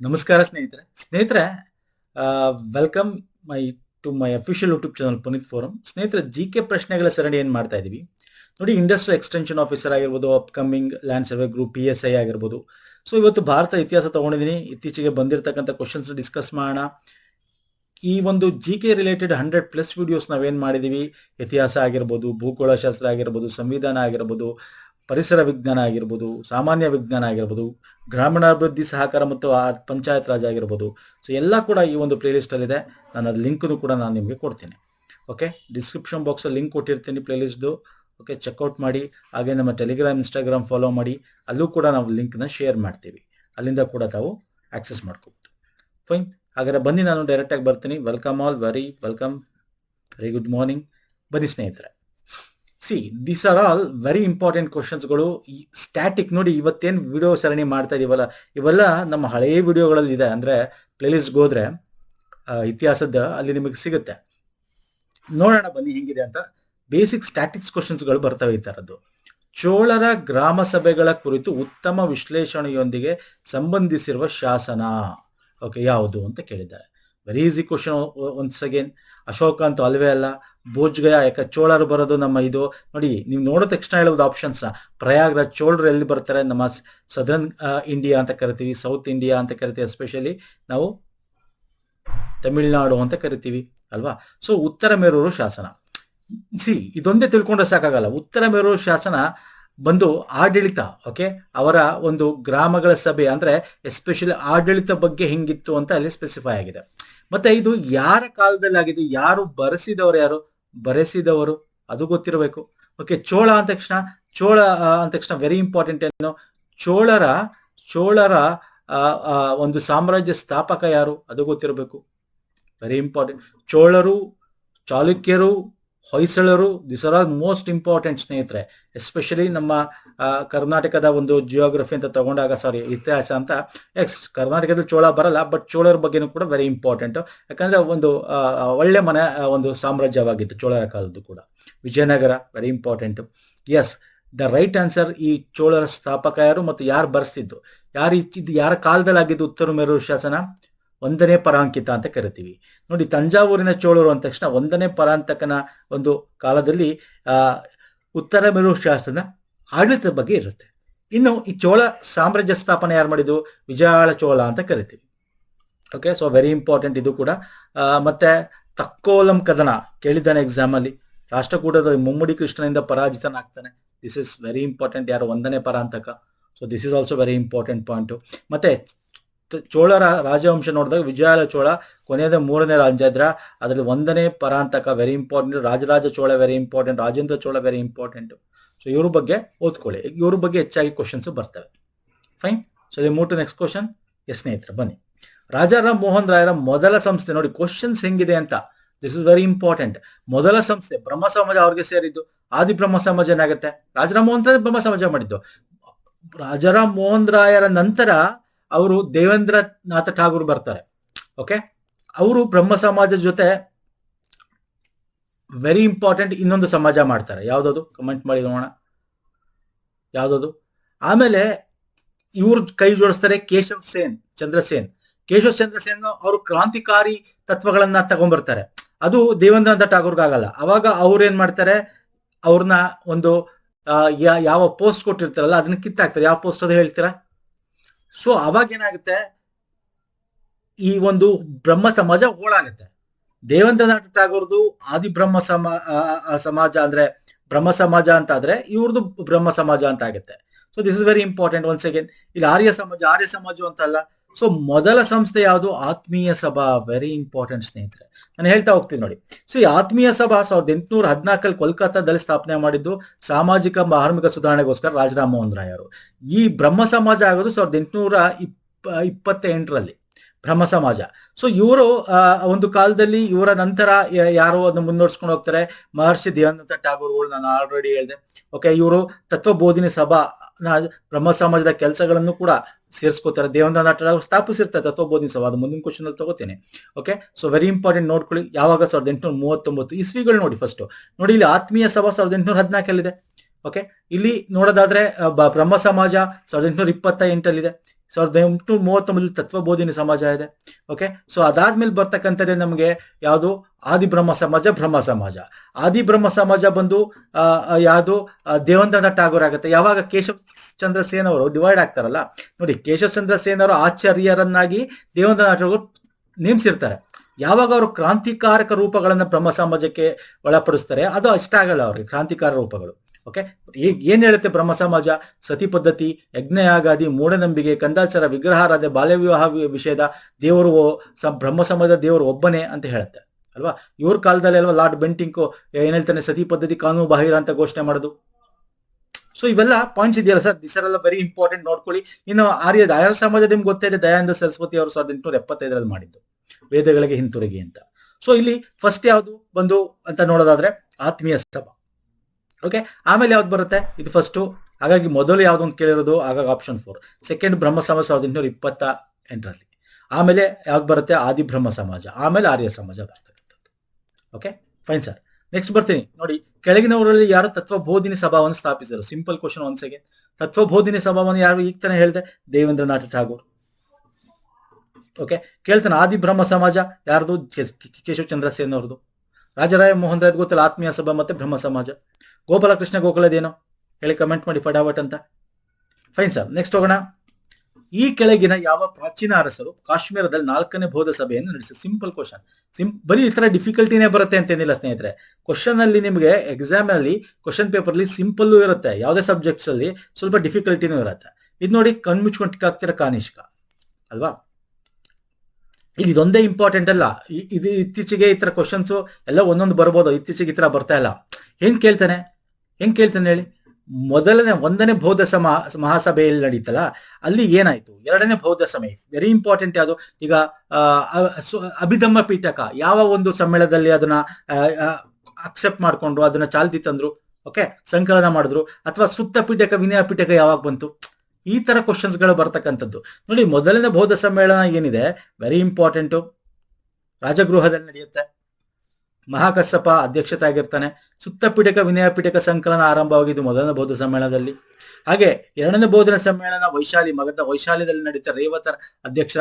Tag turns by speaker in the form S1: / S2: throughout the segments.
S1: ನಮಸ್ಕಾರ ಸ್ನೇಹಿತರೆ. ಸ್ನೇಹಿತರೆ welcome my to my official YouTube channel Puneeth forum ಸ್ನೇಹಿತರೆ ಜಿ ಕೆ ಪ್ರಶ್ನೆಗಳ ಸರಣಿ ಏನು ಮಾಡ್ತಾ ಇದೀವಿ? ನೋಡಿ ಇಂಡಸ್ಟ್ರಿಯಲ್ ಎಕ್ಸ್ಟೆನ್ಷನ್ ಆಫೀಸರ್ ಆಗಿರ್ಬೋದು upcoming land survey group P S I ಆಗಿರ್ಬೋದು. ಸೊ ಇವತ್ತು ಭಾರತ ಇತಿಹಾಸ ತಗೊಂಡಿದ್ದೀನಿ ಇತ್ತೀಚೆಗೆ ಬಂದಿರತಕ್ಕಂಥ ಕ್ವಶನ್ಸ್ ಡಿಸ್ಕಸ್ ಮಾಡೋಣ. ಈ ಒಂದು G K related hundred plus videos ನಾವೇನು ಮಾಡಿದ್ದೀವಿ ಇತಿಹಾಸ ಆಗಿರ್ಬೋದು ಭೂಗೋಳಶಾಸ್ತ್ರ ಆಗಿರ್ಬೋದು, ಸಂವಿಧಾನ ಆಗಿರ್ಬೋದು ಪರಿಸರ ವಿಜ್ಞಾನ ಆಗಿರ್ಬೋದು ಸಾಮಾನ್ಯ ವಿಜ್ಞಾನ ಆಗಿರ್ಬೋದು ಗ್ರಾಮೀಣಾಭಿವೃದ್ಧಿ ಸಹಕಾರ ಮತ್ತು ಪಂಚಾಯತ್ ರಾಜ್ ಆಗಿರ್ಬೋದು. ಸೊ ಎಲ್ಲ ಕೂಡ ಈ ಒಂದು ಪ್ಲೇ ಪ್ಲೇಲಿಸ್ಟಲ್ಲಿದೆ ನಾನು ಅದು ಲಿಂಕನ್ನು ಕೂಡ ನಾನು ನಿಮಗೆ ಕೊಡ್ತೀನಿ. ಓಕೆ ಡಿಸ್ಕ್ರಿಪ್ಷನ್ ಬಾಕ್ಸಲ್ಲಿ ಲಿಂಕ್ ಕೊಟ್ಟಿರ್ತೀನಿ ಪ್ಲೇಲಿಸ್ಟ್ದು ಓಕೆ ಚೆಕ್ಔಟ್ ಮಾಡಿ. ಹಾಗೆ ನಮ್ಮ ಟೆಲಿಗ್ರಾಮ್ ಇನ್ಸ್ಟಾಗ್ರಾಮ್ ಫಾಲೋ ಮಾಡಿ. ಅಲ್ಲೂ ಕೂಡ ನಾವು ಲಿಂಕ್ನ ಶೇರ್ ಮಾಡ್ತೀವಿ. ಅಲ್ಲಿಂದ ಕೂಡ ತಾವು ಆಕ್ಸೆಸ್ ಮಾಡ್ಕೋಬೋದು. ಫೈನ್ ಹಾಗಾದ್ರೆ ಬನ್ನಿ ನಾನು ಡೈರೆಕ್ಟಾಗಿ ಬರ್ತೀನಿ. Welcome all very welcome very good morning ಬನ್ನಿ ಸ್ನೇಹಿತರೆ. See these are all very important ಕ್ವಶನ್ಸ್ಗಳು static ನೋಡಿ ಇವತ್ತೇನು ವಿಡಿಯೋ ಸರಣಿ ಮಾಡ್ತಾ ಇದೀವಲ್ಲ, ಇವೆಲ್ಲ ನಮ್ಮ ಹಳೆಯ ವಿಡಿಯೋಗಳಲ್ಲಿ ಇದೆ. ಅಂದರೆ ಪ್ಲೇಲಿಸ್ಟ್ಗೆ ಹೋದ್ರೆ ಇತಿಹಾಸದ ಅಲ್ಲಿ ನಿಮಗೆ ಸಿಗುತ್ತೆ. ನೋಡೋಣ ಬನ್ನಿ ಹೆಂಗಿದೆ ಅಂತ. ಬೇಸಿಕ್ ಸ್ಟ್ಯಾಟಿಕ್ಸ್ ಕ್ವಶನ್ಸ್ಗಳು ಬರ್ತವೆ ಈ ಥರದ್ದು ಚೋಳರ ಗ್ರಾಮ ಸಭೆಗಳ ಕುರಿತು ಉತ್ತಮ ವಿಶ್ಲೇಷಣೆಯೊಂದಿಗೆ ಸಂಬಂಧಿಸಿರುವ ಶಾಸನ ಓಕೆ ಯಾವುದು ಅಂತ ಕೇಳಿದ್ದಾರೆ. Very easy question once again Ashoka ಅಂತ ಅಲ್ವೇ ಅಲ್ಲ. ಭೋಜ್ಗಯ ಯಾಕೆ ಚೋಳರು ಬರೋದು ನಮ್ಮ ಇದು. ನೋಡಿ, ನೀವು ನೋಡೋ ತಕ್ಷಣ ಹೇಳೋದು ಆಪ್ಷನ್ಸ್ ಪ್ರಯಾಗ್ರಾಜ್ ಚೋಳರು ಎಲ್ಲಿ ಬರ್ತಾರೆ? ನಮ್ಮ ಸದರ್ನ್ ಇಂಡಿಯಾ ಅಂತ ಕರಿತೀವಿ. ಸೌತ್ ಇಂಡಿಯಾ ಅಂತ ಕರಿತೀವಿ. ಎಸ್ಪೆಷಲಿ ನಾವು ತಮಿಳ್ನಾಡು ಅಂತ ಕರಿತೀವಿ. ಅಲ್ವಾ? ಸೊ ಉತ್ತರ ಮೇರೂರು ಶಾಸನ. ಸಿ ಇದೊಂದೇ ತಿಳ್ಕೊಂಡ್ರೆ ಸಾಕಾಗಲ್ಲ. ಉತ್ತರ ಮೇರೂರು ಶಾಸನ ಬಂದು ಆಡಳಿತ ಓಕೆ ಅವರ ಒಂದು ಗ್ರಾಮಗಳ ಸಭೆ ಅಂದ್ರೆ ಎಸ್ಪೆಷಲಿ ಆಡಳಿತ ಬಗ್ಗೆ ಹೆಂಗಿತ್ತು ಅಂತ ಅಲ್ಲಿ ಸ್ಪೆಸಿಫೈ ಆಗಿದೆ. ಮತ್ತೆ ಇದು ಯಾರ ಕಾಲದಲ್ಲಿ ಆಗಿದ್ದು ಯಾರು ಬರೆಸಿದವರು ಯಾರು? ಬರೆಸಿದವರು, ಅದು ಗೊತ್ತಿರಬೇಕು. ಓಕೆ ಚೋಳ ಅಂದ ತಕ್ಷಣ, ಚೋಳ ಅಂದ ತಕ್ಷಣ ವೆರಿ ಇಂಪಾರ್ಟೆಂಟ್ ಏನು? ಚೋಳರ ಚೋಳರ ಒಂದು ಸಾಮ್ರಾಜ್ಯ ಸ್ಥಾಪಕ ಯಾರು? ಅದು ಗೊತ್ತಿರಬೇಕು. ವೆರಿ ಇಂಪಾರ್ಟೆಂಟ್ ಚೋಳರು, ಚಾಲುಕ್ಯರು ಹೊಯ್ಸಳರು this are all most important ಸ್ನೇಹಿತರೆ. ಎಸ್ಪೆಷಲಿ ನಮ್ಮ ಕರ್ನಾಟಕದ ಒಂದು ಜಿಯೋಗ್ರಫಿ ಅಂತ ತಗೊಂಡಾಗ ಸಾರಿ ಇತಿಹಾಸ ಅಂತ ಎಕ್ಸ್ ಕರ್ನಾಟಕದಲ್ಲಿ ಚೋಳ ಬರಲ್ಲ ಬಟ್ ಚೋಳರ ಬಗ್ಗೆನೂ ಕೂಡ ವೆರಿ ಇಂಪಾರ್ಟೆಂಟ್ ಯಾಕಂದ್ರೆ ಒಂದು ಒಳ್ಳೆ ಮನೆ ಒಂದು ಸಾಮ್ರಾಜ್ಯವಾಗಿತ್ತು ಚೋಳರ ಕಾಲದ್ದು ಕೂಡ. Vijayanagara very important yes the right answer ಈ ಚೋಳರ ಸ್ಥಾಪಕ ಯಾರು ಮತ್ತು ಯಾರು ಬರೆಸ್ತಿದ್ದು? ಯಾರು ಇಚ್ಚಿದ್ದು, ಯಾರ ಕಾಲದಲ್ಲಿ ಆಗಿದ್ದು ಉತ್ತರ ಮೇರೂರು ಶಾಸನ? ಒಂದನೇ ಪರಾಂಕಿತ ಅಂತ ಕರಿತೀವಿ. ನೋಡಿ ತಂಜಾವೂರಿನ ಚೋಳರು ಅಂದ ತಕ್ಷಣ ಒಂದನೇ ಪರಾಂತಕನ ಒಂದು ಕಾಲದಲ್ಲಿ ಉತ್ತರ ಮೇಲು ಶಾಸ್ತ್ರನ ಆಡಳಿತದ ಬಗ್ಗೆ ಇರುತ್ತೆ. ಇನ್ನು ಈ ಚೋಳ ಸಾಮ್ರಾಜ್ಯ ಸ್ಥಾಪನೆ ಯಾರು ಮಾಡಿದ್ದು? ವಿಜಯಾಳ ಚೋಳ ಅಂತ ಕರಿತೀವಿ. ಓಕೆ ಸೊ ವೆರಿ ಇಂಪಾರ್ಟೆಂಟ್ ಇದು ಕೂಡ. ಮತ್ತೆ ತಕ್ಕೋಲಂ ಕದನ ಕೇಳಿದ್ದಾನೆ ಎಕ್ಸಾಮ್ ಅಲ್ಲಿ. ರಾಷ್ಟ್ರಕೂಟದ ಮುಮ್ಮಡಿ ಕೃಷ್ಣನಿಂದ ಪರಾಜಿತನಾಗ್ತಾನೆ. ದಿಸ್ ಇಸ್ ವೆರಿ ಇಂಪಾರ್ಟೆಂಟ್ ಯಾರು? ಒಂದನೇ Parantaka. So this is also very important point ಮತ್ತೆ ಚೋಳರ ರಾಜವಂಶ ನೋಡಿದಾಗ ವಿಜಯಾಲ ಚೋಳ, ಕೊನೆಯದ ಮೂರನೇ ರಾಜ ಇದ್ರ ಅದರಲ್ಲಿ ಒಂದನೇ Parantaka very important Rajaraja Chola very important Rajendra Chola very important so ಇವ್ರ ಬಗ್ಗೆ ಓದ್ಕೊಳ್ಳಿ. ಇವ್ರ ಬಗ್ಗೆ ಹೆಚ್ಚಾಗಿ ಕ್ವಶನ್ಸ್ ಬರ್ತವೆ. Fine so move to next question yes ಸ್ನೇಹಿತರೆ, ಬನ್ನಿ. ರಾಜಾರಾಮ್ ಮೋಹನ್ ರಾಯರ ಮೊದಲ ಸಂಸ್ಥೆ ನೋಡಿ ಕ್ವಶನ್ಸ್ ಹೆಂಗಿದೆ ಅಂತ. ದಿಸ್ ಇಸ್ ವೆರಿ ಇಂಪಾರ್ಟೆಂಟ್ ಮೊದಲ ಸಂಸ್ಥೆ, ಬ್ರಹ್ಮ ಸಮಾಜ ಅವ್ರಿಗೆ ಸೇರಿದ್ದು. ಆದಿ ಬ್ರಹ್ಮ ಸಮಾಜ ಏನಾಗುತ್ತೆ? ರಾಜರಾಮ್ ಮೋಹನ್ ಬ್ರಹ್ಮ ಸಮಾಜ ಮಾಡಿದ್ದು. ರಾಜಾರಾಮ್ ಮೋಹನ್ ರಾಯರ ನಂತರ ಅವರು ದೇವೇಂದ್ರನಾಥ ಠಾಗೂರ್ ಬರ್ತಾರೆ. ಓಕೆ ಅವರು ಬ್ರಹ್ಮ ಸಮಾಜದ ಜೊತೆ ವೆರಿ ಇಂಪಾರ್ಟೆಂಟ್ ಇನ್ನೊಂದು ಸಮಾಜ ಮಾಡ್ತಾರೆ. ಯಾವ್ದದು? ಕಮೆಂಟ್ ಮಾಡಿ ನೋಡೋಣ. ಯಾವ್ದದು? ಆಮೇಲೆ ಇವ್ರ ಕೈ ಜೋಡಿಸ್ತಾರೆ ಕೇಶವ್ ಸೇನ್, ಚಂದ್ರಸೇನ್. ಕೇಶವ್ ಚಂದ್ರಸೇನ್ ಅವರು ಕ್ರಾಂತಿಕಾರಿ ತತ್ವಗಳನ್ನ ತಗೊಂಡ್ಬರ್ತಾರೆ ಅದು ದೇವೇಂದ್ರನಾಥ ಠಾಗೂರ್ಗಾಗಲ್ಲ ಅವಾಗ ಅವ್ರು ಏನ್ ಮಾಡ್ತಾರೆ? ಅವ್ರನ್ನ ಒಂದು ಯಾವ ಪೋಸ್ಟ್ ಕೊಟ್ಟಿರ್ತಾರಲ್ಲ, ಅದನ್ನ ಕಿತ್ತಾಕ್ತಾರೆ. ಯಾವ ಪೋಸ್ಟ್ ಅದು ಹೇಳ್ತೀರಾ? ಸೊ ಅವಾಗ ಏನಾಗುತ್ತೆ? ಈ ಒಂದು ಬ್ರಹ್ಮ ಸಮಾಜ ಹೋಳಾಗುತ್ತೆ. ದೇವೇಂದ್ರನಾಥ ಟಾಗೋರ್ದು ಆದಿ ಬ್ರಹ್ಮ ಸಮಾ ಸಮಾಜ ಅಂದ್ರೆ ಬ್ರಹ್ಮ ಸಮಾಜ ಅಂತ ಆದ್ರೆ ಇವ್ರದ್ದು ಬ್ರಹ್ಮ ಸಮಾಜ ಅಂತ ಆಗುತ್ತೆ. So this is very important once again ಇಲ್ಲಿ ಆರ್ಯ ಸಮಾಜ ಆರ್ಯ ಸಮಾಜ ಅಂತ ಅಲ್ಲ. ಸೊ ಮೊದಲ ಸಂಸ್ಥೆ ಯಾವುದು? ಆತ್ಮೀಯ ಸಭಾ. ವೆರಿ ಇಂಪಾರ್ಟೆಂಟ್ ಸ್ನೇಹಿತರೆ. ನಾನು ಹೇಳ್ತಾ ಹೋಗ್ತೀನಿ ನೋಡಿ. ಸೊ ಈ ಆತ್ಮೀಯ ಸಭಾ ಸಾವಿರದ ಎಂಟುನೂರ ಹದಿನಾಲ್ಕಲ್ಲಿ ಕೋಲ್ಕತ್ತಾದಲ್ಲಿ ಸ್ಥಾಪನೆ ಮಾಡಿದ್ದು ಸಾಮಾಜಿಕ ಧಾರ್ಮಿಕ ಸುಧಾರಣೆಗೋಸ್ಕರ ರಾಜರಾಮ್ ಮೋಹನ್ ರಾಯ್ ಈ ಬ್ರಹ್ಮ ಸಮಾಜ ಆಗೋದು ಸಾವಿರದ ಎಂಟುನೂರ ಇಪ್ಪ ಇಪ್ಪತ್ತೆಂಟರಲ್ಲಿ. ಬ್ರಹ್ಮ ಸಮಾಜ. ಸೊ ಇವರು ಒಂದು ಕಾಲದಲ್ಲಿ ಇವರ ನಂತರ ಯಾರು ಅದನ್ನು ಮುನ್ನಡೆಸ್ಕೊಂಡು ಹೋಗ್ತಾರೆ. ಮಹರ್ಷಿ ದೇವೇಂದ್ರನಾಥ ಅವರು ನಾನು ಆಲ್ರೆಡಿ ಹೇಳಿದೆ. ಓಕೆ ಇವರು ತತ್ವಬೋಧಿನಿ ಸಭಾ, ಬ್ರಹ್ಮ ಸಮಾಜದ ಕೆಲಸಗಳನ್ನು ಕೂಡ ಸೇರಿಸ್ಕೋತಾರೆ. ದೇವಂದ ಠಾಗೂರ್ ಸ್ಥಾಪಿಸಿರ್ತಾರೆ ತತ್ವಬೋಧಿನಿ ಸಭಾ ಅದು ಮುಂದಿನ ಕ್ವಶನ್ ಅಲ್ಲಿ ತಗೋತೇನೆ. ಓಕೆ ಸೊ ವೆರಿ ಇಂಪಾರ್ಟೆಂಟ್ ನೋಡ್ಕೊಳ್ಳಿ. ಯಾವಾಗ ಸಾವಿರದ ಎಂಟುನೂರ ಮೂವತ್ತೊಂಬತ್ತು ಇಸ್ವಿಗಳು ನೋಡಿ ಫಸ್ಟ್ ನೋಡಿ, ಇಲ್ಲಿ ಆತ್ಮೀಯ ಸಭಾ ಸಾವಿರದ ಎಂಟುನೂರ ಹದಿನಾಲ್ಕಲ್ಲಿದೆ. ಓಕೆ ಇಲ್ಲಿ ನೋಡೋದಾದ್ರೆ ಬ್ರಹ್ಮ ಸಮಾಜ ಸಾವಿರದ ಎಂಟುನೂರ ಇಪ್ಪತ್ತ ಎಂಟಲ್ಲಿದೆ ಸಾವಿರದ ಎಂಟು ಮೂವತ್ತೊಂಬತ್ತು ತತ್ವಬೋಧಿನಿ ಸಮಾಜ ಇದೆ. ಓಕೆ ಸೊ ಅದಾದ್ಮೇಲೆ ಬರ್ತಕ್ಕಂಥದ್ದೇ ನಮಗೆ ಯಾವುದು? ಆದಿಬ್ರಹ್ಮ ಸಮಾಜ, ಬ್ರಹ್ಮ ಸಮಾಜ. ಆದಿಬ್ರಹ್ಮ ಸಮಾಜ ಬಂದು ಯಾವುದು? ದೇವೇಂದ್ರನಾಥ್ ಟಾಗೋರ್ ಆಗುತ್ತೆ. ಯಾವಾಗ? ಕೇಶವ ಚಂದ್ರ ಸೇನ್ ಅವರು ಡಿವೈಡ್ ಆಗ್ತಾರಲ್ಲ? ನೋಡಿ ಕೇಶವ ಚಂದ್ರ ಸೇನ್ ಅವರು ಆಚಾರ್ಯರನ್ನಾಗಿ ದೇವೇಂದ್ರನಾಥ್ ಟಾಗೋರ್ ನೇಮಿಸಿರ್ತಾರೆ. ಯಾವಾಗ ಅವರು ಕ್ರಾಂತಿಕಾರಕ ರೂಪಗಳನ್ನು ಬ್ರಹ್ಮ ಸಮಾಜಕ್ಕೆ ಒಳಪಡಿಸ್ತಾರೆ? ಅದು ಇಷ್ಟ ಆಗಲ್ಲ ಅವ್ರಿಗೆ, ಕ್ರಾಂತಿಕಾರ ರೂಪಗಳು. ಓಕೆ ಏನ್ ಹೇಳುತ್ತೆ ಬ್ರಹ್ಮ ಸಮಾಜ ಸತಿ ಪದ್ಧತಿ, ಯಜ್ಞಯಾಗಾದಿ, ಮೂಢನಂಬಿಕೆ, ಕಂದಾಚಾರ, ವಿಗ್ರಹಾರಾಧನೆ ಬಾಲ್ಯ ವಿವಾಹ ವಿಷಯದ ದೇವರು ಬ್ರಹ್ಮ ಸಮಾಜದ ದೇವರು ಒಬ್ಬನೇ ಅಂತ ಹೇಳುತ್ತೆ. ಅಲ್ವಾ? ಇವ್ರ ಕಾಲದಲ್ಲಿ ಅಲ್ವಾ ಲಾರ್ಡ್ ಬೆಂಟಿಂಕು ಏನ್ ಹೇಳ್ತಾನೆ? ಸತಿ ಪದ್ಧತಿ, ಕಾನೂನು ಬಾಹಿರ ಅಂತ ಘೋಷಣೆ ಮಾಡುದು. ಸೊ ಇವೆಲ್ಲ ಪಾಯಿಂಟ್ಸ್ ಇದೆಯಲ್ಲ ಸರ್ ದಿಸ್ ಎಲ್ಲ ವೆರಿ ಇಂಪಾರ್ಟೆಂಟ್ ನೋಡ್ಕೊಳ್ಳಿ. ಇನ್ನು ಆರ್ಯ ಆರ್ಯ ಸಮಾಜ ನಿಮ್ಗೆ ಗೊತ್ತೇ ಇದೆ? ದಯಾನಂದ ಸರಸ್ವತಿ ಅವರು ಸಾವಿರದ ಎಂಟುನೂರ ಎಪ್ಪತ್ತೈದರಲ್ಲಿ ಮಾಡಿದ್ದು. ವೇದಗಳಿಗೆ ಹಿಂತಿರುಗಿ ಅಂತ. ಸೊ ಇಲ್ಲಿ ಫಸ್ಟ್ ಯಾವುದು ಬಂದು ಅಂತ ನೋಡೋದಾದ್ರೆ, ಆತ್ಮೀಯ ಸಭಾ. ಓಕೆ ಆಮೇಲೆ ಯಾವ್ದು ಬರುತ್ತೆ? ಇದು ಫಸ್ಟ್ ಹಾಗಾಗಿ ಮೊದಲು ಯಾವ್ದು ಅಂತ ಕೇಳಿರೋದು ಆಗಾಗ ಆಪ್ಷನ್ ಫೋರ್ ಸೆಕೆಂಡ್ ಬ್ರಹ್ಮ ಸಮಾಜ ಸಾವಿರದ ಎಂಟುನೂರ ಇಪ್ಪತ್ತ ಎಂಟರಲ್ಲಿ. ಆಮೇಲೆ ಯಾವ್ದು ಬರುತ್ತೆ? ಆದಿ ಬ್ರಹ್ಮ ಸಮಾಜ. ಆಮೇಲೆ ಆರ್ಯ ಸಮಾಜ ಬರ್ತಕ್ಕಂಥದ್ದು ಓಕೆ ಫೈನ್ ಸರ್ ನೆಕ್ಸ್ಟ್ ಬರ್ತೀನಿ. ನೋಡಿ, ಕೆಳಗಿನವರಲ್ಲಿ ಯಾರು ತತ್ವಬೋಧಿನಿ ಸಭಾವನ್ನು ಸ್ಥಾಪಿಸಿದರು? ಸಿಂಪಲ್ ಕ್ವಶನ್ ಒನ್ಸ್ ತತ್ವ ತತ್ವಬೋಧಿನಿ ಸಭಾವನ್ನು ಯಾರು ಈಗ ತಾನೇ ಹೇಳಿದೆ? ದೇವೇಂದ್ರನಾಥ ಠಾಗೂರ್. ಓಕೆ ಕೇಳ್ತಾನೆ, ಆದಿ ಬ್ರಹ್ಮ ಸಮಾಜ ಯಾರ್ದು? ಕೇ- ಚಂದ್ರಸೇನ್ ಕೇಶವ್ ಚಂದ್ರ ಸೇನ್ ಅವ್ರದ್ದು ರಾಜರಾಯ ಮೋಹನ್ ರಾಯ್ ಗೊತ್ತಲ್ಲ? ಆತ್ಮೀಯ ಸಭಾ ಮತ್ತೆ ಬ್ರಹ್ಮ ಸಮಾಜ. ಗೋಪಾಲಕೃಷ್ಣ ಗೋಕುಲದೇನು? ಹೇಳಿ ಕಮೆಂಟ್ ಮಾಡಿ ಫಟಾಫಟ್ ಅಂತ. ಫೈನ್ ಸರ್ ನೆಕ್ಸ್ಟ್ ಹೋಗೋಣ. ಈ ಕೆಳಗಿನ ಯಾವ ಪ್ರಾಚೀನ ಅರಸರು ಕಾಶ್ಮೀರದಲ್ಲಿ ನಾಲ್ಕನೇ ಬೋಧ ಸಭೆಯನ್ನು ನಡೆಸಿ ಸಿಂಪಲ್ ಕ್ವಶನ್ ಸಿಂ ಬರೀ ಈ ತರ ಡಿಫಿಕಲ್ಟಿನೇ ಬರುತ್ತೆ ಅಂತೇನಿಲ್ಲ ಸ್ನೇಹಿತರೆ. ಕ್ವಶನ್ ಅಲ್ಲಿ ನಿಮಗೆ ಎಕ್ಸಾಮ್ ಅಲ್ಲಿ ಕ್ವಶನ್ ಪೇಪರ್ ಅಲ್ಲಿ ಸಿಂಪಲ್ ಇರುತ್ತೆ. ಯಾವುದೇ ಸಬ್ಜೆಕ್ಟ್ಸ್ ಅಲ್ಲಿ ಸ್ವಲ್ಪ ಡಿಫಿಕಲ್ಟಿನೂ ಇರುತ್ತೆ. ಇದು ನೋಡಿ ಕಣ್ಮುಚ್ಕೊಂಡು ಹಾಕ್ತಿರ ಕಾನಿಷ್ಕ? ಅಲ್ವಾ? ಇಲ್ಲಿ ಇದೊಂದೇ ಇಂಪಾರ್ಟೆಂಟ್ ಅಲ್ಲ. ಇದು ಇತ್ತೀಚೆಗೆ ಈ ತರ ಕ್ವಶನ್ಸ್ ಎಲ್ಲ ಒಂದೊಂದು ಬರ್ಬೋದು. ಇತ್ತೀಚೆಗೆ ಈ ತರ ಬರ್ತಾ ಇಲ್ಲ. ಹೆಂಗ್ ಕೇಳ್ತಾನೆ? ಹೆಂಗ್ ಕೇಳ್ತಾನೆ ಹೇಳಿ? ಮೊದಲನೇ ಒಂದನೇ ಬೌದ್ಧ ಸಮ, ಮಹಾಸಭೆಯಲ್ಲಿ ನಡೀತಲ್ಲ, ಅಲ್ಲಿ ಏನಾಯ್ತು? ಎರಡನೇ ಬೌದ್ಧ ಸಮಯ ವೆರಿ ಇಂಪಾರ್ಟೆಂಟ್ ಯಾವುದು? ಈಗ ಅಭಿಧಮ್ಮ ಪೀಠಕ ಯಾವ ಒಂದು ಸಮ್ಮೇಳನದಲ್ಲಿ ಅದನ್ನ ಅಕ್ಸೆಪ್ಟ್ ಮಾಡ್ಕೊಂಡ್ರು, ಅದನ್ನ ಚಾಲ್ತಿ ತಂದ್ರು ಓಕೆ ಸಂಕಲನ ಮಾಡಿದ್ರು, ಅಥವಾ ಸುತ್ತ ಪೀಠಕ, ವಿನಯ ಪೀಠಕ ಯಾವಾಗ ಬಂತು? ಈ ತರ ಕ್ವಶನ್ಸ್ಗಳು ಬರ್ತಕ್ಕಂಥದ್ದು. ನೋಡಿ, ಮೊದಲನೇ ಬೌದ್ಧ ಸಮ್ಮೇಳನ ಏನಿದೆ? ವೆರಿ ಇಂಪಾರ್ಟೆಂಟು ರಾಜಗೃಹದಲ್ಲಿ ನಡೆಯುತ್ತೆ. ಮಹಾಕස්සಪ ಅಧ್ಯಕ್ಷತೆ ಆಗಿರ್ತಾನೆ ಸುತ್ತ ಪೀಠಕ ವಿನಯ ಪೀಠಕ ಸಂಕಲನ ಆರಂಭವಾಗಿದ್ದು ಮೊದಲನೇ ಬೌದ್ಧ ಸಮ್ಮೇಳನದಲ್ಲಿ. ಹಾಗೆ ಎರಡನೇ ಬೌದ್ಧ ಸಮ್ಮೇಳನ ವೈಶಾಲಿ ಮಗದ ವೈಶಾಲ್ಯದಲ್ಲಿ ನಡೆಯುತ್ತೆ. ರೇವತರ ಅಧ್ಯಕ್ಷ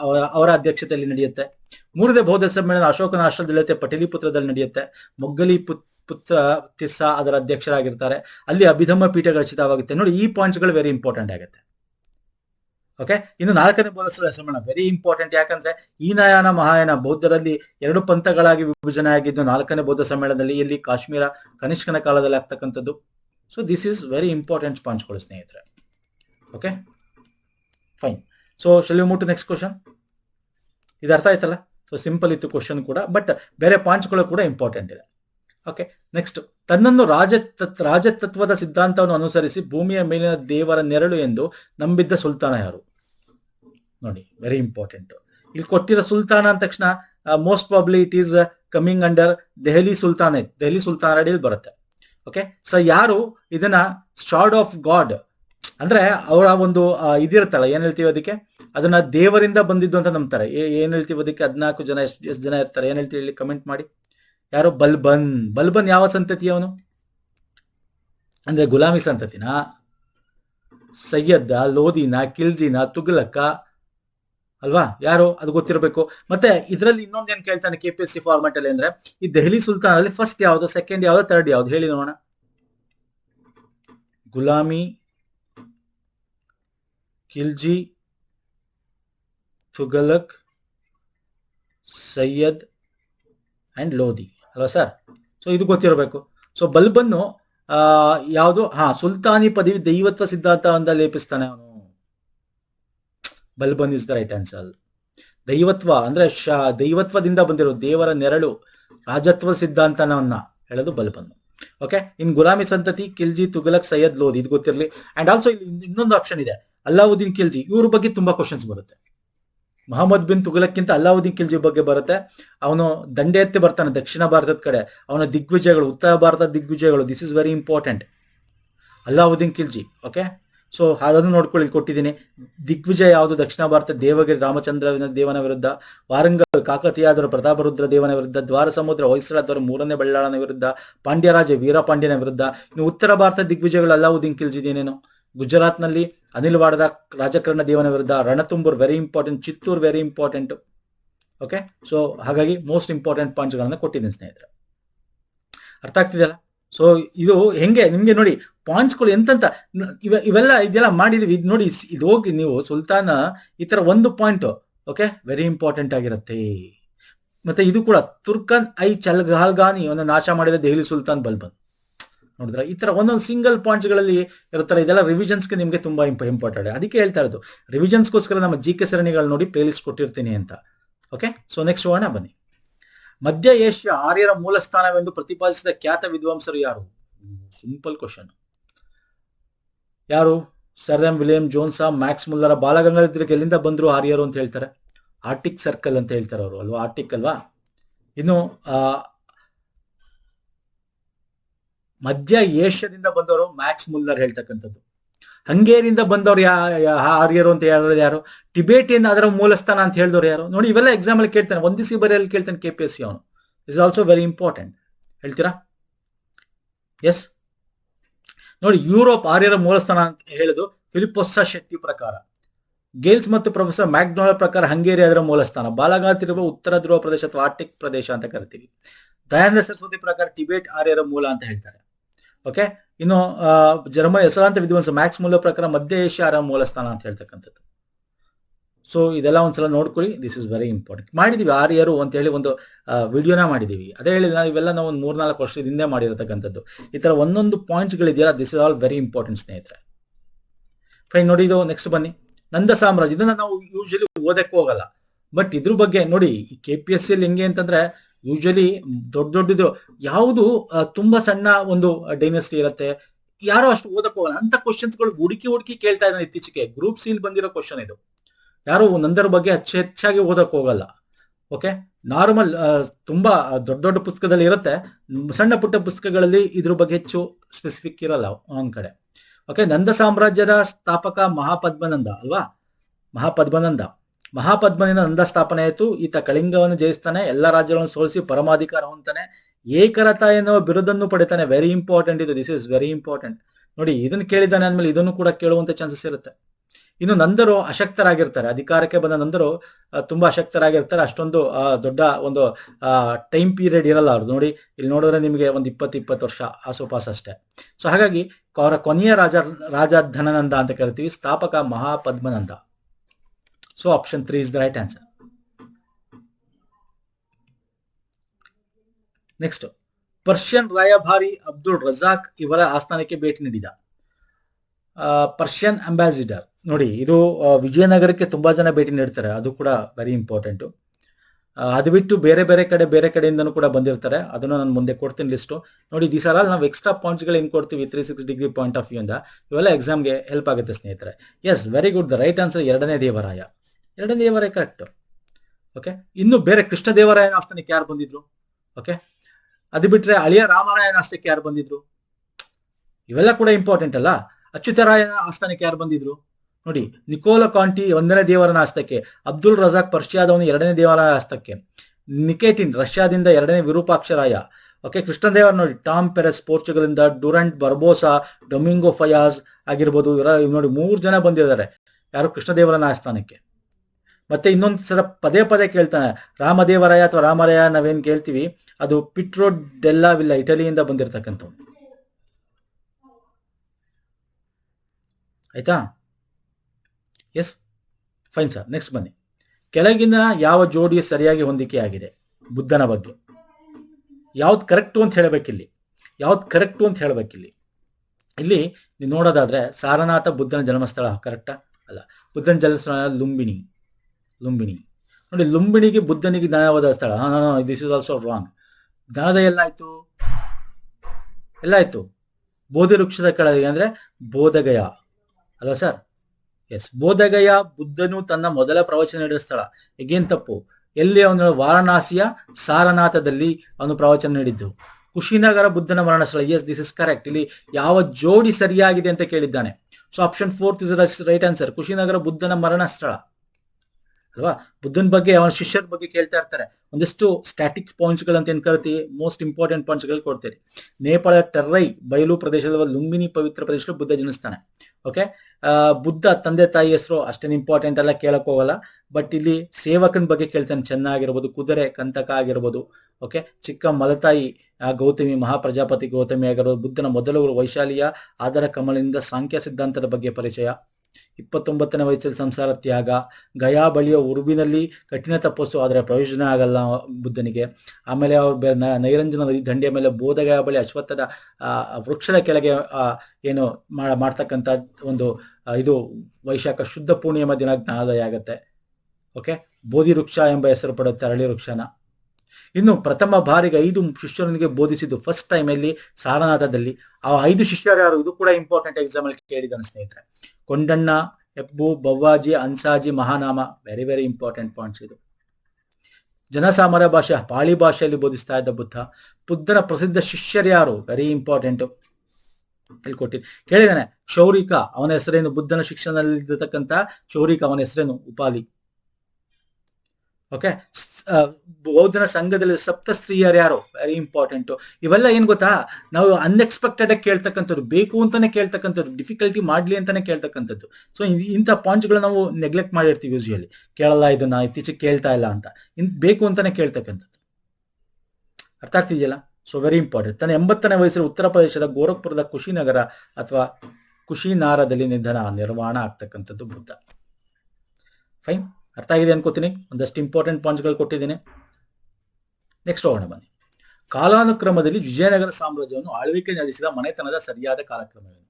S1: ಅವರ- ಅಧ್ಯಕ್ಷತೆಯಲ್ಲಿ ನಡೆಯುತ್ತೆ. ಮೂರನೇ ಬೌದ್ಧ ಸಮ್ಮೇಳನ ಅಶೋಕನ ಆಶ್ರಮದಲ್ಲಿ ನಡೆಯುತ್ತೆ. ಪಟಲಿಪುತ್ರದಲ್ಲಿ ನಡೆಯುತ್ತೆ. ಮೊಗ್ಗಲಿ ಪುತ್, ಪುತ್ರ, ತಿಸ್ಸಾ ಅದರ ಅಧ್ಯಕ್ಷರಾಗಿರ್ತಾರೆ. ಅಲ್ಲಿ ಅಭಿಧಮ್ಮ ಪೀಠ ರಚಿತವಾಗುತ್ತೆ. ನೋಡಿ, ಈ ಪಾಯಿಂಟ್ಸ್ಗಳು ವೆರಿ ಇಂಪಾರ್ಟೆಂಟ್ ಆಗುತ್ತೆ. ಓಕೆ ಇನ್ನು ನಾಲ್ಕನೇ ಬೌದ್ಧ ಸಮ್ಮೇಳನ ವೆರಿ ಇಂಪಾರ್ಟೆಂಟ್ ಯಾಕಂದ್ರೆ ಈನಯಾನ ಮಹಾಯಾನ ಬೌದ್ಧರಲ್ಲಿ ಎರಡು ಪಂಥಗಳಾಗಿ ವಿಭಜನೆ ಆಗಿದ್ದು ನಾಲ್ಕನೇ ಬೌದ್ಧ ಸಮ್ಮೇಳನದಲ್ಲಿ ಇಲ್ಲಿ ಕಾಶ್ಮೀರ ಕನಿಷ್ಕನ ಕಾಲದಲ್ಲಿ ಆಗ್ತಕ್ಕಂಥದ್ದು. So this is very important ಪಾಂಚ್ಗಳು ಸ್ನೇಹಿತರೆ. Okay fine so shall move to next question ಇದು ಅರ್ಥ ಆಯ್ತಲ್ಲ? ಸೊ ಸಿಂಪಲ್ ಇತ್ತು ಕ್ವಶನ್ ಕೂಡ ಬಟ್ ಬೇರೆ ಪಾಂಚ್ಗಳು ಕೂಡ ಇಂಪಾರ್ಟೆಂಟ್ ಇದೆ. ಓಕೆ ನೆಕ್ಸ್ಟ್ ತನ್ನನ್ನು ರಾಜ ತತ್- ರಾಜತತ್ವದ ಸಿದ್ಧಾಂತವನ್ನು ಅನುಸರಿಸಿ ಭೂಮಿಯ ಮೇಲಿನ ದೇವರ ನೆರಳು ಎಂದು ನಂಬಿದ್ದ ಸುಲ್ತಾನ ಯಾರು? ನೋಡಿ ವೆರಿ ಇಂಪಾರ್ಟೆಂಟ್ ಇಲ್ಲಿ ಕೊಟ್ಟಿರೋ ಸುಲ್ತಾನ ಅಂದ ತಕ್ಷಣ most probably it is coming under Delhi sultanate Delhi ಸುಲ್ತಾನ ಬರುತ್ತೆ. ಓಕೆ ಸೊ ಯಾರು ಇದನ್ನ ಶಾರ್ಡ್ ಆಫ್ ಗಾಡ್ ಅಂದ್ರೆ ಅವರ ಒಂದು ಇದಿರುತ್ತಲ್ಲ, ಏನ್ ಹೇಳ್ತೀವಿ ಅದಕ್ಕೆ? ಅದನ್ನ ದೇವರಿಂದ ಬಂದಿದ್ದು ಅಂತ ನಂಬ್ತಾರೆ. ಏನ್ ಹೇಳ್ತೀವಿ ಅದಕ್ಕೆ? ಹದಿನಾಲ್ಕು ಜನ, ಎಷ್ಟು ಎಷ್ಟು ಜನ ಇರ್ತಾರೆ. ಏನ್ ಹೇಳ್ತೀವಿ ಇಲ್ಲಿ ಕಮೆಂಟ್ ಮಾಡಿ. ಯಾರು? ಬಲ್ಬನ್. ಬಲ್ಬನ್ ಯಾವ ಸಂತತಿ ಅವನು? ಅಂದ್ರೆ ಗುಲಾಮಿ ಸಂತತಿನ? ಸಯ್ಯದ್ದ ಲೋದಿನ, ಕಿಲ್ಜಿನ ತುಗ್ಲಕ್ಕ ಅಲ್ವಾ? ಯಾರು? ಅದು ಗೊತ್ತಿರಬೇಕು. ಮತ್ತೆ ಇದರಲ್ಲಿ ಇನ್ನೊಂದು ಏನ್ ಕೇಳ್ತಾನೆ K P S C format ಅಲ್ಲಿ ಅಂದ್ರೆ, ಈ ದೆಹಲಿ ಸುಲ್ತಾನ್ ಅಲ್ಲಿ ಫಸ್ಟ್ ಯಾವ್ದು ಸೆಕೆಂಡ್ ಯಾವ್ದು ಥರ್ಡ್ ಯಾವ್ದು? ಹೇಳಿ ನೋಡೋಣ. ಗುಲಾಮಿ ಖಿಲ್ಜಿ ತುಗಲಕ್ ಸೈಯದ್ ಅಂಡ್ ಲೋಧಿ. ಅಲ್ವಾ ಸರ್ ಸೊ ಇದು ಗೊತ್ತಿರಬೇಕು. ಸೊ ಬಲ್ಬನ್ನು ಯಾವುದು? ಹಾ, ಸುಲ್ತಾನಿ ಪದವಿ ದೈವತ್ವ ಸಿದ್ಧಾಂತವನ್ನ ಲೇಪಿಸ್ತಾನೆ ಅವನು. Balban is the right answer. ದೈವತ್ವ ಅಂದ್ರೆ ಶ, ದೈವತ್ವದಿಂದ ಬಂದಿರೋ ದೇವರ ನೆರಳು, ರಾಜತ್ವ ಸಿದ್ಧಾಂತನವನ್ನ ಹೇಳೋದು ಬಲ್ಬನ್. ಓಕೆ? ಇನ್ ಗುಲಾಮಿ ಸಂತತಿ, ಕಿಲ್ಜಿ ತುಗಲಕ್ ಸೈಯದ್, ಲೋದ್, ಇದು ಗೊತ್ತಿರಲಿ. ಅಂಡ್ ಆಲ್ಸೋ ಇಲ್ಲಿ ಇನ್ನೊಂದು ಆಪ್ಷನ್ ಇದೆ. ಅಲ್ಲಾವುದ್ದೀನ್ ಖಿಲ್ಜಿ ಇವ್ರ ಬಗ್ಗೆ ತುಂಬಾ ಕ್ವಶನ್ಸ್ ಬರುತ್ತೆ. ಮೊಹಮ್ಮದ್ ಬಿನ್ ತುಗಲಕ್ಕಿಂತ ಅಲ್ಲಾವುದ್ದೀನ್ ಖಿಲ್ಜಿ ಬಗ್ಗೆ ಬರುತ್ತೆ. ಅವನು ದಂಡೆ ಎತ್ತಿ ಬರ್ತಾನೆ ದಕ್ಷಿಣ ಭಾರತದ ಕಡೆ. ಅವನ ದಿಗ್ವಿಜಯಗಳು, ಉತ್ತರ ಭಾರತದ ದಿಗ್ವಿಜಯಗಳು this is very important Alauddin Khilji okay? So ಅದನ್ನು ನೋಡ್ಕೊಳ್ಳಿ ಕೊಟ್ಟಿದ್ದೀನಿ. ದಿಗ್ವಿಜಯ ಯಾವುದು? ದಕ್ಷಿಣ ಭಾರತ ದೇವಗಿರಿ ರಾಮಚಂದ್ರ ದೇವನ ವಿರುದ್ಧ. ವಾರಂಗಲ್ ಕಾಕತೀಯಾದವರು ಪ್ರತಾಪರುದ್ರ ದೇವನ ವಿರುದ್ಧ. ದ್ವಾರ ಸಮುದ್ರ ಹೊಯ್ಸಳದವರು ಮೂರನೇ ಬಳ್ಳಾಳನ ವಿರುದ್ಧ. ಪಾಂಡ್ಯರಾಜ ವೀರಪಾಂಡ್ಯನ ವಿರುದ್ಧ. ಇನ್ನು ಉತ್ತರ ಭಾರತ ದಿಗ್ವಿಜಯಗಳು ಅಲ್ಲಾವುದ್ದೀನ್ ಖಿಲ್ಜಿ ಏನೇನು ಗುಜರಾತ್ನಲ್ಲಿ ಅನಿಲ್ ವಾಡದ ರಾಜಕಾರಣ ದೇವನ ವಿರುದ್ಧ. Ranthambore very important Chittor very important okay so ಹಾಗಾಗಿ ಮೋಸ್ಟ್ ಇಂಪಾರ್ಟೆಂಟ್ ಪಾಯಿಂಟ್ಸ್ಗಳನ್ನು ಕೊಟ್ಟಿದ್ದೀನಿ ಸ್ನೇಹಿತರೆ. ಅರ್ಥ ಆಗ್ತಿದೆಯಲ್ಲ? ಸೊ ಇದು ಹೆಂಗೆ? ನಿಮ್ಗೆ ನೋಡಿ ಪಾಯಿಂಟ್ಸ್ಗಳು ಎಂತಂತ? ಇವ, ಇವೆಲ್ಲ ಇದೆಲ್ಲ ಮಾಡಿದೀವಿ. ಇದು ನೋಡಿ ಇದು ಹೋಗಿ ನೀವು ಸುಲ್ತಾನ, ಈ ತರ ಒಂದು ಪಾಯಿಂಟ್ ಓಕೆ ವೆರಿ ಇಂಪಾರ್ಟೆಂಟ್ ಆಗಿರುತ್ತೆ. ಮತ್ತೆ ಇದು ಕೂಡ, ತುರ್ಕನ್ ಐ ಚಲ್ಗಾಲ್ಗಾನಿ ಒಂದು ನಾಶ ಮಾಡಿದ ದೆಹಲಿ ಸುಲ್ತಾನ್ ಬಲ್ಬನ್ ನೋಡಿದ್ರೆ? ಈ ತರ ಒಂದೊಂದು ಸಿಂಗಲ್ ಪಾಯಿಂಟ್ಸ್ಗಳಲ್ಲಿ ಇರುತ್ತಾರೆ ಇದೆಲ್ಲ ರಿವಿಷನ್ಸ್ಗೆ ನಿಮಗೆ ತುಂಬಾ ಇಂಪಾರ್ಟೆಂಟ್ ಅದಕ್ಕೆ ಹೇಳ್ತಾ ಇರೋದು ರಿವಿಜನ್ಸ್ಗೋಸ್ಕರ ನಮ್ಮ ಜಿ ಕೆ ಸರಣಿಗಳು ನೋಡಿ ಪ್ಲೇಲಿಸ್ಟ್ ಕೊಟ್ಟಿರ್ತೀನಿ ಅಂತ. ಓಕೆ ಸೊ ನೆಕ್ಸ್ಟ್ ಹೋಗೋಣ ಬನ್ನಿ. ಮಧ್ಯ ಏಷ್ಯಾ ಆರ್ಯರ ಮೂಲ ಸ್ಥಾನವೆಂದು ಪ್ರತಿಪಾದಿಸಿದ ಖ್ಯಾತ ವಿದ್ವಾಂಸರು ಯಾರು? ಸಿಂಪಲ್ ಕ್ವಶನ್ ಯಾರು? Sir um William Jones Max Muller ಬಾಲಗಂಗಾಧರಕ್ಕೆ ಎಲ್ಲಿಂದ ಬಂದ್ರು ಆರ್ಯರು ಅಂತ ಹೇಳ್ತಾರೆ? ಆರ್ಟಿಕ್ ಸರ್ಕಲ್ ಅಂತ ಹೇಳ್ತಾರೆ ಅವರು, ಅಲ್ವಾ? ಆರ್ಟಿಕ್ ಅಲ್ವಾ? ಇನ್ನು ಮಧ್ಯ ಏಷ್ಯಾದಿಂದ ಬಂದವರು ಮ್ಯಾಕ್ಸ್ ಮುಲ್ಲರ್ ಹೇಳ್ತಕ್ಕಂಥದ್ದು. ಹಂಗೇರಿಯಿಂದ ಬಂದವ್ರು ಯಾ ಆರ್ಯರು ಅಂತ ಹೇಳೋರು ಯಾರು? ಟಿಬೇಟಿಯನ್ ಅದರ ಮೂಲಸ್ಥಾನ ಅಂತ ಹೇಳಿದವ್ರು ಯಾರು? ನೋಡಿ, ಇವೆಲ್ಲ ಎಕ್ಸಾಮ್ ಅಲ್ಲಿ ಕೇಳ್ತಾನೆ. ಒಂದಿಸಿ ಬರೆಯಲ್ಲಿ ಕೇಳ್ತಾನೆ ಕೆ ಪಿ ಎಸ್ ಸಿ ಅವನು. ಇಸ್ ಆಲ್ಸೋ ವೆರಿ ಇಂಪಾರ್ಟೆಂಟ್ ಹೇಳ್ತೀರಾ? ಎಸ್ ನೋಡಿ, ಯುರೋಪ್ ಆರ್ಯರ ಮೂಲಸ್ಥಾನ ಅಂತ ಹೇಳುದು ಫಿಲಿಪೊಸ್ಸ ಶೆಟ್ಟಿ ಪ್ರಕಾರ. ಗೇಲ್ಸ್ ಮತ್ತು ಪ್ರೊಫೆಸರ್ ಮ್ಯಾಕ್ಡೊನಾಲ್ಡ್ ಪ್ರಕಾರ ಹಂಗೇರಿ ಅದರ ಮೂಲಸ್ಥಾನ. ಬಾಲಗಾತಿರುವ ಉತ್ತರ ಧ್ರುವ ಪ್ರದೇಶ ಅಥವಾ ಆರ್ಟಿಕ್ ಪ್ರದೇಶ ಅಂತ ಕರಿತೀವಿ. ದಯಾನಂದ ಸರಸ್ವತಿ ಪ್ರಕಾರ ಟಿಬೇಟ್ ಆರ್ಯರ ಮೂಲ ಅಂತ ಹೇಳ್ತಾರೆ. ಓಕೆ ಇನ್ನು ಜರ್ಮ ಹೆಸರಾಂತ ವಿದ್ವಾಂಸ ಮ್ಯಾಕ್ಸ್ ಮೂಲ ಪ್ರಕಾರ ಮಧ್ಯ ಏಷ್ಯಾ ಮೂಲ ಸ್ಥಾನ ಅಂತ ಹೇಳ್ತಕ್ಕಂಥದ್ದು. ಸೊ ಇದೆಲ್ಲ ಒಂದ್ಸಲ ನೋಡ್ಕೊಳ್ಳಿ. ದಿಸ್ ಇಸ್ ವೆರಿ ಇಂಪಾರ್ಟೆಂಟ್ ಮಾಡಿದೀವಿ ಆರ್ಯರು ಅಂತ ಹೇಳಿ ಒಂದು ವಿಡಿಯೋನ ಮಾಡಿದೀವಿ. ಅದೇ ಹೇಳಿ ನಾವು ಇವೆಲ್ಲ ನಾವು ಒಂದು ಮೂರ್ನಾಲ್ಕು ವರ್ಷದ ಹಿಂದೆ ಮಾಡಿರತಕ್ಕಂಥದ್ದು. ಈ ತರ ಒಂದೊಂದು ಪಾಯಿಂಟ್ಸ್ಗಳಿದೆಯಲ್ಲ this is all very important ಸ್ನೇಹಿತರೆ. ಫೈನ್ ನೋಡಿ ಇದು ನೆಕ್ಸ್ಟ್ ಬನ್ನಿ. ನಂದ ಸಾಮ್ರಾಜ್ಯ. ಇದನ್ನ ನಾವು ಯೂಶಲಿ ಓದಕ್ಕೆ ಹೋಗಲ್ಲ. ಬಟ್ ಇದ್ರ ಬಗ್ಗೆ ನೋಡಿ ಕೆ ಪಿ ಎಸ್ ಸಿಯಲ್ಲಿ ಹೆಂಗೆ ಅಂತಂದ್ರೆ ಯೂಶಲಿ ದೊಡ್ಡ ದೊಡ್ಡದು ಯಾವುದು ತುಂಬಾ ಸಣ್ಣ ಒಂದು ಡೈನೆಸ್ಟಿ ಇರುತ್ತೆ, ಯಾರೋ ಅಷ್ಟು ಓದಕ್ಕೆ ಹೋಗಲ್ಲ. ಅಂತ ಕ್ವಶನ್ಸ್ಗಳು ಹುಡುಕಿ ಹುಡುಕಿ ಕೇಳ್ತಾ ಇದ್ದಾನೆ ಇತ್ತೀಚೆಗೆ. ಗ್ರೂಪ್ ಸೀಲ್ ಬಂದಿರೋ ಕ್ವಶನ್ ಇದು. ಯಾರು ನಂದರ ಬಗ್ಗೆ ಹೆಚ್ಚು ಹೆಚ್ಚಾಗಿ ಓದಕ್ಕೆ ಹೋಗಲ್ಲ. ಓಕೆ ನಾರ್ಮಲ್ ತುಂಬಾ ದೊಡ್ಡ ದೊಡ್ಡ ಪುಸ್ತಕದಲ್ಲಿ ಇರುತ್ತೆ. ಸಣ್ಣ ಪುಟ್ಟ ಪುಸ್ತಕಗಳಲ್ಲಿ ಇದ್ರ ಬಗ್ಗೆ ಹೆಚ್ಚು ಸ್ಪೆಸಿಫಿಕ್ ಇರಲ್ಲ ಒಂದ್ ಕಡೆ. ಓಕೆ ನಂದ ಸಾಮ್ರಾಜ್ಯದ ಸ್ಥಾಪಕ ಮಹಾಪದ್ಮನಂದ, ಅಲ್ವಾ? ಮಹಾಪದ್ಮನಂದ. ಮಹಾಪದ್ಮನಿಂದ ನಂದ ಸ್ಥಾಪನೆ ಆಯಿತು. ಈತ ಕಳಿಂಗವನ್ನು ಜಯಿಸ್ತಾನೆ. ಎಲ್ಲ ರಾಜ್ಯಗಳನ್ನು ಸೋಲಿಸಿ ಪರಮಾಧಿಕಾರ ಹೊಂತಾನೆ ಏಕರತ ಎನ್ನುವ ಬಿರುದನ್ನು ಪಡಿತಾನೆ. ವೆರಿ ಇಂಪಾರ್ಟೆಂಟ್ ಇದು. ದಿಸ್ ಇಸ್ ವೆರಿ ಇಂಪಾರ್ಟೆಂಟ್ ನೋಡಿ, ಇದನ್ನು ಕೇಳಿದ್ದಾನೆ ಅಂದ್ಮೇಲೆ ಇದನ್ನು ಕೂಡ ಕೇಳುವಂತ ಚಾನ್ಸಸ್ ಇರುತ್ತೆ. ಇನ್ನು ನಂದರು ಅಶಕ್ತರಾಗಿರ್ತಾರೆ. ಅಧಿಕಾರಕ್ಕೆ ಬಂದ ನಂದರು ತುಂಬಾ ಅಶಕ್ತರಾಗಿರ್ತಾರೆ. ಅಷ್ಟೊಂದು ದೊಡ್ಡ ಒಂದು ಟೈಮ್ ಪೀರಿಯಡ್ ಇರಲ್ಲ ಅವ್ರದ್ದು. ನೋಡಿ, ಇಲ್ಲಿ ನೋಡಿದ್ರೆ ನಿಮಗೆ ಒಂದು ಇಪ್ಪತ್ತು ಇಪ್ಪತ್ತು ವರ್ಷ ಆಸುಪಾಸ್ ಅಷ್ಟೇ. ಸೊ ಹಾಗಾಗಿ, ಅವರ ಕೊನೆಯ ರಾಜ ರಾಜ ಧನನಂದ ಅಂತ ಕರಿತೀವಿ. ಸ್ಥಾಪಕ Mahapadmananda. So option three is the right answer next Persian ರಾಯಭಾರಿ ಅಬ್ದುಲ್ ರಜಾಕ್ ಇವರ ಆಸ್ಥಾನಕ್ಕೆ ಭೇಟಿ ನೀಡಿದ. ಪರ್ಷಿಯನ್ ಅಂಬಾಸಿಡರ್ ನೋಡಿ, ಇದು ವಿಜಯನಗರಕ್ಕೆ ತುಂಬಾ ಜನ ಭೇಟಿ ನೀಡ್ತಾರೆ. ಅದು ಕೂಡ ವೆರಿ ಇಂಪಾರ್ಟೆಂಟು ಅದು ಬಿಟ್ಟು ಬೇರೆ ಬೇರೆ ಕಡೆ, ಬೇರೆ ಕಡೆಯಿಂದನೂ ಕೂಡ ಬಂದಿರ್ತಾರೆ. ಅದನ್ನು ನಾನು ಮುಂದೆ ಕೊಡ್ತೀನಿ ಲಿಸ್ಟು ನೋಡಿ ದಿಸ್ ಆರ್ ಆಲ್ ನಾವು ಎಕ್ಸ್ಟ್ರಾ ಪಾಯಿಂಟ್ಸ್ಗಳು ಏನು ಕೊಡ್ತೀವಿ. Three six degree point of view ಇಂದ. ಇವೆಲ್ಲ ಎಕ್ಸಾಮ್ಗೆ ಹೆಲ್ಪ್ ಆಗುತ್ತೆ ಸ್ನೇಹಿತರೆ. Yes very good the right answer ಎರಡನೇ ದೇವರಾಯ. ಎರಡನೇ ದೇವರಾಯ ಕರೆಕ್ಟ್ ಓಕೆ ಇನ್ನು ಬೇರೆ ಕೃಷ್ಣ ದೇವರಾಯನ ಆಸ್ಥಾನಕ್ಕೆ ಯಾರು ಬಂದಿದ್ರು? ಓಕೆ ಅದು ಬಿಟ್ರೆ ಅಳಿಯ ರಾಮರಾಯನ ಆಸ್ಥಾನಕ್ಕೆ ಯಾರು ಬಂದಿದ್ರು? ಇವೆಲ್ಲ ಕೂಡ ಇಂಪಾರ್ಟೆಂಟ್ ಅಲ್ಲ. ಅಚ್ಯುತರಾಯನ ಆಸ್ಥಾನಕ್ಕೆ ಯಾರು ಬಂದಿದ್ರು? ನೋಡಿ, ನಿಕೋಲ ಕಾಂಟಿ ಒಂದನೇ ದೇವರನ ಆಸ್ತಕ್ಕೆ ಅಬ್ದುಲ್ ರಜಾಕ್ ಪರ್ಷಿಯಾದವನು ಎರಡನೇ ದೇವರ ಆಸ್ತಕ್ಕೆ ನಿಕೇಟಿನ್ ರಷ್ಯಾದಿಂದ ಎರಡನೇ ವಿರೂಪಾಕ್ಷರಾಯ. ಓಕೆ ಕೃಷ್ಣದೇವರ ನೋಡಿ, ಟಾಮ್ ಪೆರೆಸ್, ಪೋರ್ಚುಗಲಿಂದ ಡುರಂಟ್, ಬರ್ಬೋಸಾ, ಡೊಮಿಂಗೋ ಫಯಾಜ್ ಆಗಿರ್ಬೋದು, ಇವರ ಇವ್ ನೋಡಿ ಮೂರು ಜನ ಬಂದಿದ್ದಾರೆ. ಯಾರು? ಕೃಷ್ಣದೇವರನ ಆಸ್ಥಾನಕ್ಕೆ. ಮತ್ತೆ ಇನ್ನೊಂದು ಸಲ ಪದೇ ಪದೇ ಕೇಳ್ತಾನೆ, ರಾಮದೇವರಾಯ ಅಥವಾ ರಾಮರಾಯ ನಾವೇನ್ ಕೇಳ್ತೀವಿ, ಅದು ಪಿಟ್ರೋ ಡೆಲ್ಲಾವಿಲ್ಲ ಇಟಲಿಯಿಂದ ಬಂದಿರತಕ್ಕಂಥವ್ನು. ಆಯ್ತಾ? ಎಸ್ ಫೈನ್ ಸರ್ ನೆಕ್ಸ್ಟ್ ಬನ್ನಿ. ಕೆಳಗಿನ ಯಾವ ಜೋಡಿ ಸರಿಯಾಗಿ ಹೊಂದಿಕೆಯಾಗಿದೆ ಬುದ್ಧನ ಬಗ್ಗೆ. ಯಾವ್ದು ಕರೆಕ್ಟು ಅಂತ ಹೇಳಬೇಕಿಲ್ಲಿ. ಯಾವ್ದು ಕರೆಕ್ಟು ಅಂತ ಹೇಳಬೇಕಿಲ್ಲಿ. ಇಲ್ಲಿ ನೀವು ನೋಡೋದಾದ್ರೆ ಸಾರನಾಥ ಬುದ್ಧನ ಜನ್ಮಸ್ಥಳ ಕರೆಕ್ಟಾ ಅಲ್ಲ. ಬುದ್ಧನ ಜನ್ಮಸ್ಥಳ, ಲುಂಬಿನಿ. ಲುಂಬಿನಿ. ನೋಡಿ ಲುಂಬಿನಿಗೆ ಬುದ್ಧನಿಗೆ ಜ್ಞಾನವಾದ ಸ್ಥಳ ದಿಸ್ ಇಸ್ ಆಲ್ಸೋ ರಾಂಗ್ ಜ್ಞಾನದ ಎಲ್ಲಾಯ್ತು? ಎಲ್ಲಾಯ್ತು? ಬೋಧಿ ವೃಕ್ಷದ ಕೆಳಗೆ ಅಂದ್ರೆ ಬೋಧಗಯ. ಅಲ್ವಾ ಸರ್ ಎಸ್ ಬೋಧಗಯ ಬುದ್ಧನು ತನ್ನ ಮೊದಲ ಪ್ರವಚನ ನೀಡಿದ ಸ್ಥಳ ಎಗೇನ್ ತಪ್ಪು? ಎಲ್ಲಿ ಅವನು ವಾರಣಾಸಿಯ ಸಾರನಾಥದಲ್ಲಿ ಅವನು ಪ್ರವಚನ ನೀಡಿದ್ದು? ಕುಶಿನಗರ ಬುದ್ಧನ ಮರಣ ಸ್ಥಳ ಎಸ್ ದಿಸ್ ಇಸ್ ಕರೆಕ್ಟ್ ಇಲ್ಲಿ ಯಾವ ಜೋಡಿ ಸರಿಯಾಗಿದೆ ಅಂತ ಕೇಳಿದ್ದಾನೆ. So option fourth is right answer Kushinagar ಬುದ್ಧನ ಮರಣ ಸ್ಥಳ ಅಲ್ವಾ? ಬುದ್ಧನ ಬಗ್ಗೆ, ಅವನ ಶಿಷ್ಯರ ಬಗ್ಗೆ ಕೇಳ್ತಾ ಇರ್ತಾರೆ. ಒಂದಿಷ್ಟು ಸ್ಟ್ಯಾಟಿಕ್ ಪಾಯಿಂಟ್ಸ್ ಗಳಂತ ಏನ್ ಕರಿತೀವಿ? ಮೋಸ್ಟ್ ಇಂಪಾರ್ಟೆಂಟ್ ಪಾಯಿಂಟ್ಸ್ಗಳು ಕೊಡ್ತೀರಿ. ನೇಪಾಳ ಟೆರ್ರೈ, ಬಯಲು ಪ್ರದೇಶದ ಲುಂಬಿನಿ ಪವಿತ್ರ ಪ್ರದೇಶದಲ್ಲಿ ಬುದ್ಧ ಜನಿಸ್ತಾನೆ. ಓಕೆ ಬುದ್ಧ ತಂದೆ ತಾಯಿ ಹೆಸರು ಅಷ್ಟೇನು ಇಂಪಾರ್ಟೆಂಟ್ ಎಲ್ಲ ಕೇಳಕ್ ಹೋಗಲ್ಲ. ಬಟ್ ಇಲ್ಲಿ ಸೇವಕನ ಬಗ್ಗೆ ಕೇಳ್ತಾನೆ. ಚೆನ್ನಾಗಿರ್ಬೋದು, ಕುದುರೆ ಕಂತಕ ಆಗಿರ್ಬೋದು. ಓಕೆ ಚಿಕ್ಕ ಮಲತಾಯಿ ಗೌತಮಿ, ಮಹಾಪ್ರಜಾಪತಿ ಗೌತಮಿ ಆಗಿರ್ಬೋದು, ಬುದ್ಧನ ಮೊದಲ ವೈಶಾಲಿಯ ಆಧಾರ ಕಮಲದಿಂದ ಸಾಂಖ್ಯ ಸಿದ್ಧಾಂತದ ಬಗ್ಗೆ ಪರಿಚಯ. ಇಪ್ಪತ್ತೊಂಬತ್ತನೇ ವಯಸ್ಸಲ್ಲಿ ಸಂಸಾರ ತ್ಯಾಗ. ಗಯಾ ಬಳಿಯ ಉರುಬಿನಲ್ಲಿ ಕಠಿಣ ತಪಸ್ಸು, ಆದರೆ ಪ್ರಯೋಜನ ಆಗಲ್ಲ ಬುದ್ಧನಿಗೆ. ಆಮೇಲೆ ಅವರು ನೈರಂಜನ ನದಿ ದಂಡೆಯ ಮೇಲೆ ಬೋಧಗಯ ಬಳಿ ಅಶ್ವತ್ಥದ ವೃಕ್ಷದ ಕೆಳಗೆ ಏನು ಮಾಡ್ತಕ್ಕಂಥ ಒಂದು ಇದು ವೈಶಾಖ ಶುದ್ಧ ಪೂರ್ಣಿಮಾ ದಿನ ಜ್ಞಾನೋದಯ ಆಗುತ್ತೆ. ಓಕೆ? ಬೋಧಿ ವೃಕ್ಷ ಎಂಬ ಹೆಸರು ಪಡುತ್ತೆ ಅರಳಿ ವೃಕ್ಷನ. ಇನ್ನು ಪ್ರಥಮ ಬಾರಿಗೆ ಐದು ಶಿಷ್ಯರೊಂದಿಗೆ ಬೋಧಿಸಿದ್ದು ಫಸ್ಟ್ ಟೈಮ್ ಅಲ್ಲಿ ಸಾರನಾಥದಲ್ಲಿ. ಆ ಐದು ಶಿಷ್ಯರು ಯಾರು ಇದು ಕೂಡ ಇಂಪಾರ್ಟೆಂಟ್ ಎಕ್ಸಾಮ್ ಅಲ್ಲಿ ಕೇಳಿದ್ದಾನೆ ಸ್ನೇಹಿತರೆ. ಕೊಂಡಣ್ಣ ಹೆಬ್ಬು ಬವ್ವಾಜಿ, Assaji, Mahanama very very important points ಇದು. ಜನಸಾಮಾನ್ಯ ಭಾಷೆ ಪಾಳಿ ಭಾಷೆಯಲ್ಲಿ ಬೋಧಿಸ್ತಾ ಇದ್ದ ಬುದ್ಧ ಬುದ್ಧನ ಪ್ರಸಿದ್ಧ ಶಿಷ್ಯರು ಯಾರು? ವೆರಿ ಇಂಪಾರ್ಟೆಂಟ್ ಇಲ್ಲಿ ಕೊಟ್ಟಿ ಕೇಳಿದಾನೆ ಶೌರಿಕ, ಅವನ ಹೆಸರೇನು? ಬುದ್ಧನ ಶಿಕ್ಷಣದಲ್ಲಿರ್ತಕ್ಕಂಥ ಶೌರಿಕ, ಅವನ ಹೆಸರೇನು? ಉಪಾಲಿ. ಓಕೆ ಬೌದ್ಧನ ಸಂಘದಲ್ಲಿ ಸಪ್ತ ಸ್ತ್ರೀಯರು ಯಾರು? ವೆರಿ ಇಂಪಾರ್ಟೆಂಟ್ ಇವೆಲ್ಲ ಏನು ಗೊತ್ತಾ? ನಾವು ಅನ್ಎಕ್ಸ್ಪೆಕ್ಟೆಡ್ ಆಗಿ ಕೇಳ್ತಕ್ಕಂಥದ್ದು, ಬೇಕು ಅಂತಾನೆ ಕೇಳ್ತಕ್ಕಂಥದ್ದು ಡಿಫಿಕಲ್ಟಿ ಮಾಡ್ಲಿ ಅಂತಾನೆ ಕೇಳ್ತಕ್ಕಂಥದ್ದು. ಸೊ ಇಂಥ ಪಾಯಿಂಟ್ಸ್ಗಳು ನಾವು ನೆಗ್ಲೆಕ್ಟ್ ಮಾಡಿರ್ತೀವಿ ಯೂಶುವಲಿ ಕೇಳಲ್ಲ ಇದನ್ನ, ಇತ್ತೀಚೆಗೆ ಕೇಳ್ತಾ ಇಲ್ಲ ಅಂತ. ಇನ್, ಬೇಕು ಅಂತಾನೆ ಕೇಳ್ತಕ್ಕಂಥದ್ದು. ಅರ್ಥ ಆಗ್ತಿದೆಯಲ್ಲ? ಸೊ ವೆರಿ ಇಂಪಾರ್ಟೆಂಟ್ ತನ್ನ ಎಂಬತ್ತನೇ ವಯಸ್ಸಿನ ಉತ್ತರ ಪ್ರದೇಶದ ಗೋರಖ್ಪುರದ ಕುಶಿನಗರ ಅಥವಾ ಕುಶಿನಾರದಲ್ಲಿ ನಿಧನ ನಿರ್ವಹಣ ಆಗ್ತಕ್ಕಂಥದ್ದು ಬುದ್ಧ. ಫೈನ್ ಅರ್ಥ ಆಗಿದೆ ಅನ್ಕೋತೀನಿ. ಒಂದಷ್ಟು ಇಂಪಾರ್ಟೆಂಟ್ ಪಾಯಿಂಟ್ಸ್ಗಳು ಕೊಟ್ಟಿದ್ದೀನಿ. ನೆಕ್ಸ್ಟ್ ಹೋಗೋಣ ಬನ್ನಿ. ಕಾಲಾನುಕ್ರಮದಲ್ಲಿ ವಿಜಯನಗರ ಸಾಮ್ರಾಜ್ಯವನ್ನು ಆಳ್ವಿಕೆ ನಡೆಸಿದ ಮನೆತನದ ಸರಿಯಾದ ಕಾಲಕ್ರಮವೇನು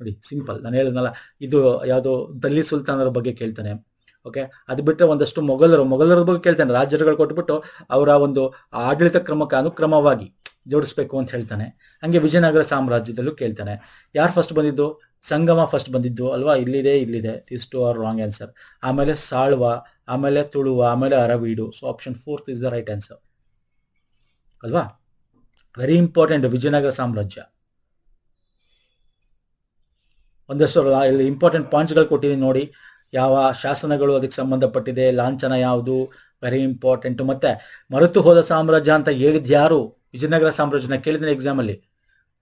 S1: ನೋಡಿ ಸಿಂಪಲ್ ನಾನು ಹೇಳಿದ್ನಲ್ಲ, ಇದು ಯಾವುದು ದಲ್ಲಿ ಸುಲ್ತಾನರ ಬಗ್ಗೆ ಕೇಳ್ತಾನೆ. ಓಕೆ ಅದು ಬಿಟ್ಟರೆ ಒಂದಷ್ಟು ಮೊಘಲರು, ಮೊಘಲರ ಬಗ್ಗೆ ಕೇಳ್ತಾನೆ. ರಾಜ್ಯಗಳು ಕೊಟ್ಬಿಟ್ಟು ಅವರ ಒಂದು ಆಡಳಿತ ಕ್ರಮಕ್ಕೆ ಅನುಕ್ರಮವಾಗಿ ಜೋಡಿಸ್ಬೇಕು ಅಂತ ಹೇಳ್ತಾನೆ. ಹಂಗೆ ವಿಜಯನಗರ ಸಾಮ್ರಾಜ್ಯದಲ್ಲೂ ಕೇಳ್ತಾನೆ. ಯಾರು ಫಸ್ಟ್ ಬಂದಿದ್ದು? ಸಂಗಮ ಫಸ್ಟ್ ಬಂದಿದ್ದು ಅಲ್ವಾ? ಇಲ್ಲಿದೆ ಇಲ್ಲಿದೆ. This two are wrong answer ಆಮೇಲೆ ಸಾಳ್ವ, ಆಮೇಲೆ ತುಳುವ, ಆಮೇಲೆ Aravidu. So option fourth is the right answer ಅಲ್ವಾ? ವೆರಿ ಇಂಪಾರ್ಟೆಂಟ್ ವಿಜಯನಗರ ಸಾಮ್ರಾಜ್ಯ. ಒಂದಷ್ಟು, ಇಲ್ಲಿ ಇಂಪಾರ್ಟೆಂಟ್ ಪಾಯಿಂಟ್ಸ್ಗಳು ಕೊಟ್ಟಿದ್ದೀನಿ ನೋಡಿ. ಯಾವ ಶಾಸನಗಳು ಅದಕ್ಕೆ ಸಂಬಂಧಪಟ್ಟಿದೆ, ಲಾಂಛನ ಯಾವುದು? ವೆರಿ ಇಂಪಾರ್ಟೆಂಟ್ ಮತ್ತೆ ಮರೆತು ಹೋದ ಸಾಮ್ರಾಜ್ಯ ಅಂತ ಹೇಳಿದ್ ಯಾರು? ವಿಜಯನಗರ ಸಾಮ್ರಾಜ್ಯನ ಕೇಳಿದ್ದೀನಿ ಎಕ್ಸಾಮಲ್ಲಿ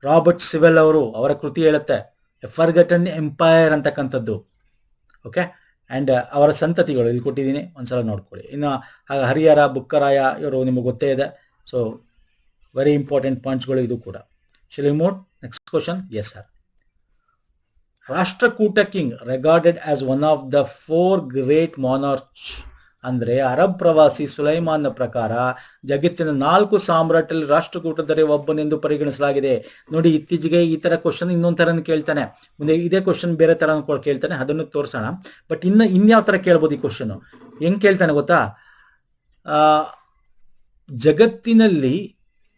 S1: ರಾಬರ್ಟ್ ಸಿವೆಲ್ ಅವರು ಅವರ ಕೃತಿ ಹೇಳುತ್ತೆ ಫರ್ಗಟನ್ ಎಂಪೈರ್ ಅಂತಕ್ಕಂಥದ್ದು. ಓಕೆ ಆ್ಯಂಡ್ ಅವರ ಸಂತತಿಗಳು, ಇಲ್ಲಿ ಕೊಟ್ಟಿದ್ದೀನಿ, ಒಂದ್ಸಲ ನೋಡ್ಕೊಳ್ಳಿ. ಇನ್ನು ಹರಿಹರ, ಬುಕ್ಕರಾಯ, ಇವರು ನಿಮಗೆ ಗೊತ್ತೇ ಇದೆ. ಸೊ ವೆರಿ ಇಂಪಾರ್ಟೆಂಟ್ ಪಾಯಿಂಟ್ಸ್ಗಳು ಇದು ಕೂಡ. ಶಿಲಿಮೋಡ್ next question yes sir Rashtrakuta king regarded as one of the four great monarch ಅಂದ್ರೆ ಅರಬ್ ಪ್ರವಾಸಿ ಸುಲೈಮಾನ್ನ ಪ್ರಕಾರ ಜಗತ್ತಿನ ನಾಲ್ಕು ಸಾಮ್ರಾಟಲ್ಲಿ ರಾಷ್ಟ್ರಕೂಟದರೆ ಒಬ್ಬನೆಂದು ಪರಿಗಣಿಸಲಾಗಿದೆ. ನೋಡಿ, ಇತ್ತೀಚೆಗೆ ಈ ಥರ ಕ್ವಶನ್ ಇನ್ನೊಂದು ತರ ಕೇಳ್ತಾನೆ. ಮುಂದೆ ಇದೇ ಕ್ವಶನ್ ಬೇರೆ ಥರ ಕೇಳ್ತಾನೆ, ಅದನ್ನು ತೋರಿಸೋಣ. ಬಟ್ ಇನ್ನ ಇನ್ಯಾವ ತರ ಕೇಳ್ಬೋದು ಈ ಕ್ವಶನ್ ಹೆಂಗ್ ಕೇಳ್ತಾನೆ ಗೊತ್ತಾ? ಜಗತ್ತಿನಲ್ಲಿ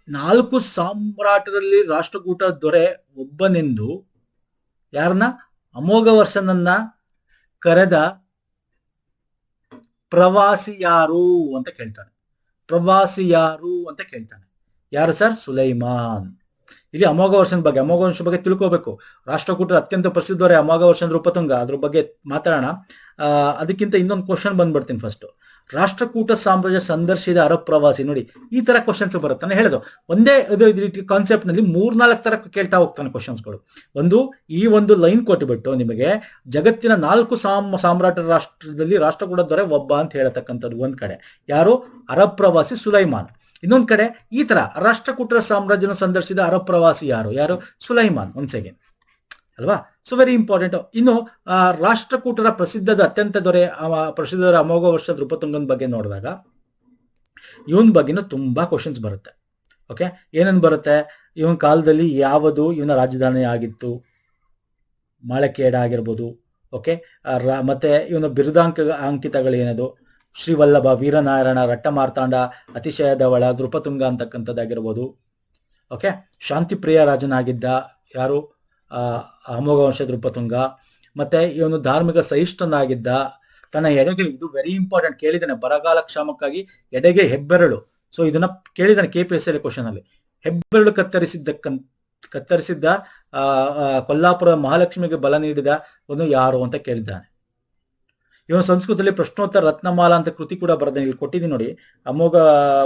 S1: ನಾಲ್ಕು ಸಾಮ್ರಾಟರಲ್ಲಿ ರಾಷ್ಟ್ರಕೂಟ ದೊರೆ ಒಬ್ಬನೆಂದು ಯಾರನ್ನ? ಅಮೋಘ ವರ್ಷನನ್ನ ಕರೆದ ಪ್ರವಾಸಿ ಯಾರು ಅಂತ ಕೇಳ್ತಾನೆ. ಪ್ರವಾಸಿ ಯಾರು ಅಂತ ಕೇಳ್ತಾನೆ. ಯಾರು ಸರ್? ಸುಲೈಮಾನ್. ಇಲ್ಲಿ ಅಮೋಘ ವರ್ಷನ್ ಬಗ್ಗೆ, ಅಮೋಘ ವರ್ಷ ಬಗ್ಗೆ ತಿಳ್ಕೋಬೇಕು. ರಾಷ್ಟ್ರಕೂಟರ ಅತ್ಯಂತ ಪ್ರಸಿದ್ಧವರೇ ಅಮೋಘ ವರ್ಷನ್ ರೂಪತುಂಗ. ಅದ್ರ ಬಗ್ಗೆ ಮಾತಾಡೋಣ. ಅದಕ್ಕಿಂತ ಇನ್ನೊಂದು ಕ್ವಶನ್ ಬಂದ್ಬಿಡ್ತೀನಿ ಫಸ್ಟ್ ರಾಷ್ಟ್ರಕೂಟ ಸಾಮ್ರಾಜ್ಯ ಸಂದರ್ಶಿದ ಅರಬ್ ಪ್ರವಾಸಿ, ನೋಡಿ, ಈ ತರ ಕ್ವಶನ್ಸ್ ಬರುತ್ತಾನೆ ಹೇಳೋದು. ಒಂದೇ ಇದು ಕಾನ್ಸೆಪ್ಟ್ನಲ್ಲಿ ಮೂರ್ನಾಲ್ಕು ತರ ಕೇಳ್ತಾ ಹೋಗ್ತಾನೆ ಕ್ವಶನ್ಸ್ಗಳು ಒಂದು, ಈ ಒಂದು ಲೈನ್ ಕೊಟ್ಟುಬಿಟ್ಟು ನಿಮಗೆ ಜಗತ್ತಿನ ನಾಲ್ಕು ಸಾಮ್, ಸಾಮ್ರಾಟ ರಾಷ್ಟ್ರದಲ್ಲಿ ರಾಷ್ಟ್ರಕೂಟ ದೊರೆ ಒಬ್ಬ ಅಂತ ಹೇಳತಕ್ಕಂಥದ್ದು ಒಂದ್ ಕಡೆ. ಯಾರು? ಅರಬ್ ಪ್ರವಾಸಿ ಸುಲೈಮಾನ್. ಇನ್ನೊಂದ್ ಕಡೆ, ಈ ತರ ರಾಷ್ಟ್ರಕೂಟರ ಸಾಮ್ರಾಜ್ಯನ ಸಂದರ್ಶಿದ ಅರಬ್ ಪ್ರವಾಸಿ ಯಾರು? ಯಾರು? ಸುಲೈಮಾನ್, ಒಂದ್ ಸೆಕೆಂಡ್ ಅಲ್ವಾ? ಸೊ ವೆರಿ ಇಂಪಾರ್ಟೆಂಟ್ ಇನ್ನು ರಾಷ್ಟ್ರಕೂಟರ ಪ್ರಸಿದ್ಧದ, ಅತ್ಯಂತ ದೊರೆ ಪ್ರಸಿದ್ಧರ ಅಮೋಘ ವರ್ಷ ನೃಪತುಂಗನ ಬಗ್ಗೆ ನೋಡಿದಾಗ, ಇವನ್ ಬಗ್ಗೆನೂ ತುಂಬಾ ಕ್ವಶನ್ಸ್ ಬರುತ್ತೆ. ಓಕೆ ಏನನ್ ಬರುತ್ತೆ? ಇವನ್ ಕಾಲದಲ್ಲಿ ಯಾವುದು ಇವನ ರಾಜಧಾನಿ ಆಗಿತ್ತು? ಮಾಳಕೇಡ ಆಗಿರ್ಬೋದು. ಓಕೆ ಮತ್ತೆ ಇವನ ಬಿರುದಾಂಕ ಅಂಕಿತಗಳೇನದು ಶ್ರೀವಲ್ಲಭ, ವೀರನಾರಾಯಣ, ರಟ್ಟಮಾರ್ತಾಂಡ, ಅತಿಶಯದವಳ ನೃಪತುಂಗ ಅಂತಕ್ಕಂಥದ್ದಾಗಿರ್ಬೋದು. ಓಕೆ ಶಾಂತಿಪ್ರಿಯ ರಾಜನಾಗಿದ್ದ ಯಾರು? ಅಮೋಘ ವಂಶ ದೃಪತುಂಗ ಮತ್ತೆ ಇವನು ಧಾರ್ಮಿಕ ಸಹಿಷ್ಣನಾಗಿದ್ದ ತನ್ನ ಎಡೆಗೆ, ಇದು ವೆರಿ ಇಂಪಾರ್ಟೆಂಟ್ ಕೇಳಿದ್ದಾನೆ, ಬರಗಾಲ ಕ್ಷಾಮಕ್ಕಾಗಿ ಎಡೆಗೆ ಹೆಬ್ಬೆರಳು. ಸೊ ಇದನ್ನ ಕೇಳಿದ್ದಾನೆ K P S L question ಅಲ್ಲಿ. ಹೆಬ್ಬೆರಳು ಕತ್ತರಿಸಿದ್ದ ಕತ್ತರಿಸಿದ್ದ ಕೊಲ್ಲಾಪುರ ಮಹಾಲಕ್ಷ್ಮಿಗೆ ಬಲ ನೀಡಿದ ಒಂದು ಯಾರು ಅಂತ ಕೇಳಿದ್ದಾನೆ. ಇವನು ಸಂಸ್ಕೃತದಲ್ಲಿ ಪ್ರಶ್ನೋತ್ತರ ರತ್ನಮಾಲ ಅಂತ ಕೃತಿ ಕೂಡ ಬರೆದ ಇಲ್ಲಿ ಕೊಟ್ಟಿದ್ದೀನಿ ನೋಡಿ. ಅಮೋಘ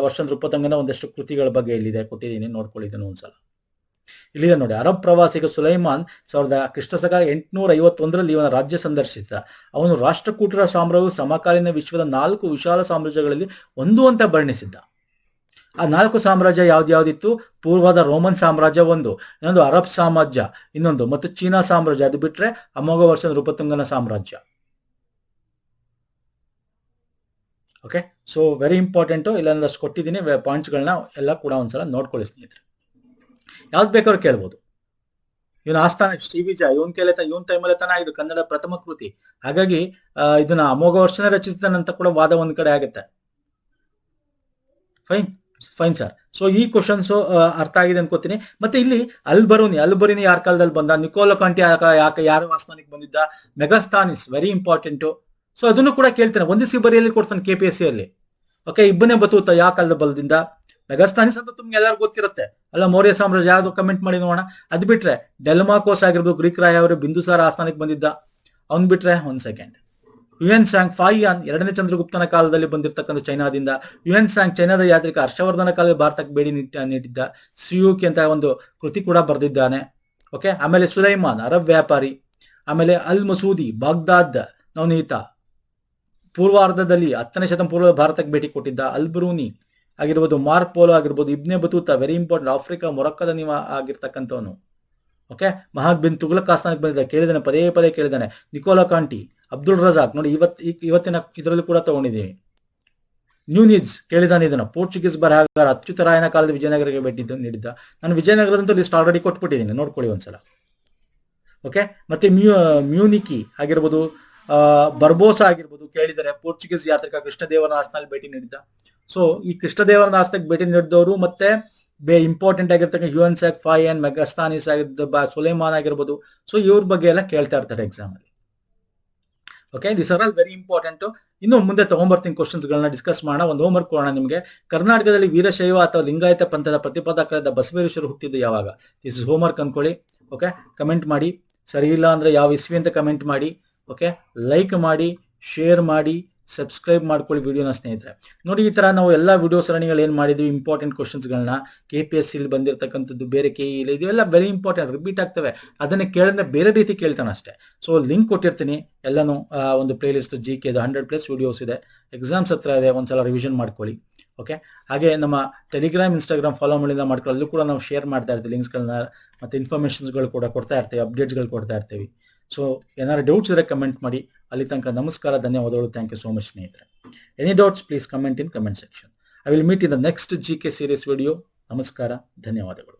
S1: ವರ್ಷ ರೂಪತಂಗನ ಒಂದಷ್ಟು ಕೃತಿಗಳ ಬಗ್ಗೆ ಇಲ್ಲಿದೆ, ಕೊಟ್ಟಿದ್ದೀನಿ, ನೋಡ್ಕೊಳ್ಳಿ ಇದನ್ನು ಒಂದ್ಸಲ. ಇಲ್ಲಿದೆ ನೋಡಿ, ಅರಬ್ ಪ್ರವಾಸಿಗ ಸುಲೈಮಾನ್ ಸಾವಿರದ ಕ್ರಿಸ್ತಸಕ ಎಂಟುನೂರ ಐವತ್ತೊಂದರಲ್ಲಿ ಇವನ ರಾಜ್ಯ ಸಂದರ್ಶಿಸಿದ ಅವನು ರಾಷ್ಟ್ರಕೂಟರ ಸಾಮ್ರಾಜ್ಯವು ಸಮಕಾಲೀನ ವಿಶ್ವದ ನಾಲ್ಕು ವಿಶಾಲ ಸಾಮ್ರಾಜ್ಯಗಳಲ್ಲಿ ಒಂದು ಅಂತ ವರ್ಣಿಸಿದ್ದ ಆ ನಾಲ್ಕು ಸಾಮ್ರಾಜ್ಯ ಯಾವ್ದ್ಯಾವ್ದಿತ್ತು ಪೂರ್ವದ ರೋಮನ್ ಸಾಮ್ರಾಜ್ಯ ಒಂದು, ಇನ್ನೊಂದು ಅರಬ್ ಸಾಮ್ರಾಜ್ಯ, ಇನ್ನೊಂದು ಮತ್ತು ಚೀನಾ ಸಾಮ್ರಾಜ್ಯ. ಅದು ಬಿಟ್ಟರೆ ಅಮೋಘ ವರ್ಷದ ರೂಪತುಂಗನ ಸಾಮ್ರಾಜ್ಯ. ಓಕೆ ಸೊ ವೆರಿ ಇಂಪಾರ್ಟೆಂಟು ಇಲ್ಲೊಂದಷ್ಟು ಕೊಟ್ಟಿದ್ದೀನಿ. ಪಾಯಿಂಟ್ಸ್ಗಳನ್ನ ಎಲ್ಲ ಕೂಡ ಒಂದ್ಸಲ ನೋಡ್ಕೊಳ್ಳಿ ಸ್ನೇಹಿತರೆ. ಯಾವ್ದು ಬೇಕಾದ್ರೂ ಕೇಳ್ಬೋದು. ಇವನು ಆಸ್ಥಾನ ಶ್ರೀ ವಿಜಯ ಇವನ್ ಕೇಳ ಇವನ್ ಟೈಮಲ್ಲಿ ತಾನೇ ಇದು ಕನ್ನಡ ಪ್ರಥಮ ಕೃತಿ. ಹಾಗಾಗಿ ಇದನ್ನ ಅಮೋಘ ವರ್ಷನೇ ರಚಿಸಿದನಂತ ಕೂಡ ವಾದ ಒಂದ್ ಕಡೆ ಆಗುತ್ತೆ. ಫೈನ್ ಫೈನ್ ಸರ್ ಸೊ ಈ ಕ್ವಶನ್ಸ್ ಅರ್ಥ ಆಗಿದೆ ಅನ್ಕೋತೀನಿ. ಮತ್ತೆ ಇಲ್ಲಿ ಅಲ್ಬರುನಿ ಅಲ್ಬರುನಿ ಯಾರ ಕಾಲದಲ್ಲಿ ಬಂದ? ನಿಕೋಲೋ ಕಾಂಟಿ ಯಾಕ ಯಾರು ಆಸ್ಮಾನಿಗೆ ಬಂದಿದ್ದ? ಇಸ್ ವೆರಿ ಇಂಪಾರ್ಟೆಂಟು ಸೊ ಅದನ್ನು ಕೂಡ ಕೇಳ್ತೇನೆ. ಒಂದಿಸಿ ಬರಿಯಲ್ಲಿ ಕೊಡ್ತಾನೆ ಕೆ ಪಿ ಎಸ್ ಸಿ ಅಲ್ಲಿ. ಓಕೆ ಇಬ್ಬನೇ ಬತೂತ ಯಾವ ಕಾಲದ ಬಲದಿಂದ? ಮೆಗಾಸ್ತಾನಿಸ್ ಅಂತ ನಿಮ್ಗೆ ಎಲ್ಲರೂ ಗೊತ್ತಿರುತ್ತೆ. ಅಲ್ಲ, ಮೌರ್ಯ ಸಾಮ್ರಾಜ್ಯ ಯಾವ್ದು ಕಮೆಂಟ್ ಮಾಡಿ ನೋಡೋಣ. ಅದ್ ಬಿಟ್ರೆ, ಡೆಲ್ಮಾಕೋಸ್ ಆಗಿರ್ಬೋದು ಗ್ರೀಕ್ ರಾಯ ಅವರು ಬಿಂದುಸಾರ ಆಸ್ಥಾನಕ್ಕೆ ಬಂದಿದ್ದ, ಅವ್ನ್ ಬಿಟ್ರೆ ಒಂದ್ ಸೆಕೆಂಡ್ ಯುಎನ್ ಸ್ಯಾಂಗ್ ಫಾಯಿಯಾನ್ ಎರಡನೇ ಚಂದ್ರಗುಪ್ತನ ಕಾಲದಲ್ಲಿ ಬಂದಿರತಕ್ಕಂಥ ಚೈನಾದಿಂದ, ಯುಎನ್ ಸ್ಯಾಂಗ್ ಚೈನಾದ ಯಾತ್ರಿಕ ಹರ್ಷವರ್ಧನ ಕಾಲದಲ್ಲಿ ಭಾರತಕ್ಕೆ ಬೇಡಿ ನೀಡಿದ್ದ ಸಿಯುಕಿ ಅಂತ ಒಂದು ಕೃತಿ ಕೂಡ ಬರೆದಿದ್ದಾನೆ. ಓಕೆ ಆಮೇಲೆ ಸುಲೈಮಾನ್, ಅರಬ್ ವ್ಯಾಪಾರಿ. ಆಮೇಲೆ ಅಲ್ ಮಸೂದಿ, ಬಾಗ್ದಾದ್, ನವನೀತ. ಪೂರ್ವಾರ್ಧದಲ್ಲಿ ಹತ್ತನೇ ಶತಮಾನ ಪೂರ್ವ ಭಾರತಕ್ಕೆ ಭೇಟಿ ಕೊಟ್ಟಿದ್ದ ಅಲ್ಬರೂನಿ ಆಗಿರ್ಬೋದು ಮಾರ್ಕ್ ಪೋಲೋ ಆಗಿರ್ಬೋದು, Ibn Battuta very important Africa ಮೊರಕ್ಕದ ನಿವ ಆಗಿರ್ತಕ್ಕಂಥವನು. ಓಕೆ ಮಹಾದ್ ಬಿನ್ ತುಗ್ಲಕ್ ಆಸ್ಥಾನಕ್ಕೆ ಬಂದಿದ್ದ, ಕೇಳಿದಾನೆ, ಪದೇ ಪದೇ ಕೇಳಿದಾನೆ. ನಿಕೋಲಾ ಕಾಂಟಿ, ಅಬ್ದುಲ್ ರಜಾಕ್, ನೋಡಿ ಇವತ್ ಇವತ್ತಿನ ಇದರಲ್ಲಿ ಕೂಡ ತಗೊಂಡಿದ್ದೀವಿ. ನ್ಯೂನಿಜ್ ಕೇಳಿದಾನೆ ಇದನ್ನು. ಪೋರ್ಚುಗೀಸ್ ಬರಹಗಾರ, ಅಚ್ಯುತರಾಯನ ಕಾಲದ ವಿಜಯನಗರಕ್ಕೆ ಭೇಟಿ ನೀಡಿದ್ದ. ನಾನು ವಿಜಯನಗರದಂತೂ ಲಿಸ್ಟ್ ಆಲ್ರೆಡಿ ಕೊಟ್ಬಿಟ್ಟಿದ್ದೀನಿ, ನೋಡ್ಕೊಳ್ಳಿ ಒಂದ್ಸಲ. ಓಕೆ ಮತ್ತೆ ಮ್ಯೂ, ಮ್ಯೂನಿಕಿ ಆಗಿರ್ಬೋದು ಬರ್ಬೋಸ ಆಗಿರ್ಬೋದು, ಕೇಳಿದರೆ. ಪೋರ್ಚುಗೀಸ್ ಯಾತ್ರಿಕ ಕೃಷ್ಣದೇವರ ಆಸ್ಥಾನಲ್ಲಿ ಭೇಟಿ ನೀಡಿದ್ದ. ಸೊ ಈ ಕೃಷ್ಣದೇವರ ನಾಸ್ತಕ್ಕೆ ಭೇಟಿ ನೀಡಿದವರು ಮತ್ತೆ ಬೇ ಇಂಪಾರ್ಟೆಂಟ್ ಆಗಿರ್ತಕ್ಕಂಥ ಯುಎನ್ ಸ್ಯಾಕ್ ಫಾಯನ್ ಮೆಗಾಸ್ತಾನಿಸ್ ಆಗಿದ್ದ ಬಾ ಸುಲೇಮಾನ್ ಆಗಿರ್ಬೋದು. ಸೊ ಇವ್ರ ಬಗ್ಗೆ ಎಲ್ಲ ಕೇಳ್ತಾ ಇರ್ತಾರೆ ಎಕ್ಸಾಮ್ ಅಲ್ಲಿ. Okay this are all very important ಇನ್ನು ಮುಂದೆ ತಗೊಂಬರ್ತೀನಿ ಕ್ವಶನ್ಸ್ ಗಳನ್ನ ಡಿಸ್ಕಸ್ ಮಾಡೋಣ. ಒಂದು ಹೋಮ್ವರ್ಕ್ ಕೊಡೋಣ ನಿಮಗೆ. ಕರ್ನಾಟಕದಲ್ಲಿ ವೀರಶೈವ ಅಥವಾ ಲಿಂಗಾಯತ ಪಂಥದ ಪ್ರತಿಪಾದಕರಾದ ಬಸವೇಶ್ವರ ಹುಟ್ಟಿದ್ದು ಯಾವಾಗ? ದಿಸ್ ಇಸ್ ಹೋಮ್ವರ್ಕ್ ಅನ್ಕೊಳ್ಳಿ. ಓಕೆ ಕಮೆಂಟ್ ಮಾಡಿ. ಸರಿ ಇಲ್ಲ ಅಂದ್ರೆ ಯಾವ ಇಸ್ವಿ ಅಂತ ಕಮೆಂಟ್ ಮಾಡಿ. ಓಕೆ ಲೈಕ್ ಮಾಡಿ ಶೇರ್ ಮಾಡಿ. ಸಬ್ಸ್ಕ್ರೈಬ್ ಮಾಡ್ಕೊಳ್ಳಿ ವಿಡಿಯೋನ ಸ್ನೇಹಿತರೆ. ನೋಡಿ, ಈ ತರ ನಾವು ಎಲ್ಲ ವಿಡಿಯೋ ಸರಣಿಗಳು ಏನು ಮಾಡಿದ್ವಿ? ಇಂಪಾರ್ಟೆಂಟ್ ಕ್ವಶನ್ಸ್ಗಳನ್ನ ಕೆ ಪಿ ಎಸ್ ಸಿಲಿ ಬಂದಿರತಕ್ಕಂಥದ್ದು, ಬೇರೆ ಕೆ ಇಲ್ಲ ಇದೆಲ್ಲ ವೆರಿ ಇಂಪಾರ್ಟೆಂಟ್ ರಿಪೀಟ್ ಆಗ್ತವೆ. ಅದನ್ನ ಕೇಳಿದ್ರೆ ಬೇರೆ ರೀತಿ ಕೇಳ್ತಾನೆ ಅಷ್ಟೇ. ಸೊ ಲಿಂಕ್ ಕೊಟ್ಟಿರ್ತೀನಿ. ಎಲ್ಲನೂ ಒಂದು playlist G K hundred plus videos ಇದೆ. ಎಕ್ಸಾಮ್ಸ್ ಹತ್ರ ಇದೆ, ಒಂದ್ಸಲ ರಿವಿಷನ್ ಮಾಡ್ಕೊಳ್ಳಿ. ಓಕೆ ಹಾಗೆ ನಮ್ಮ ಟೆಲಿಗ್ರಾಮ್ ಇನ್ಸ್ಟಾಗ್ರಾಮ್ ಫಾಲೋ ಮಾಡಿದ ಮಾಡ್ಕೊಳ್ಳಿ ಅಲ್ಲೂ ಕೂಡ ನಾವು ಶೇರ್ ಮಾಡ್ತಾ ಇರ್ತೀವಿ. ಲಿಂಕ್ಸ್ಗಳನ್ನ ಮತ್ತೆ ಇನ್ಫಾರ್ಮೇಷನ್ಸ್ಗಳು ಕೂಡ ಕೊಡ್ತಾ ಇರ್ತೀವಿ ಅಪ್ಡೇಟ್ಸ್ಗಳು ಕೊಡ್ತಾ ಇರ್ತೀವಿ. ಸೊ ಏನಾದ್ರು ಡೌಟ್ಸ್ ಇದ್ರೆ ಕಮೆಂಟ್ ಮಾಡಿ. ಅಲ್ಲಿ ತನಕ ನಮಸ್ಕಾರ, ಧನ್ಯವಾದಗಳು. ಥ್ಯಾಂಕ್ ಯು ಸೋ ಮಚ್ ಸ್ನೇಹಿತರೆ. Any doubts please comment in comment section I will meet in the next G K series video ನಮಸ್ಕಾರ, ಧನ್ಯವಾದಗಳು.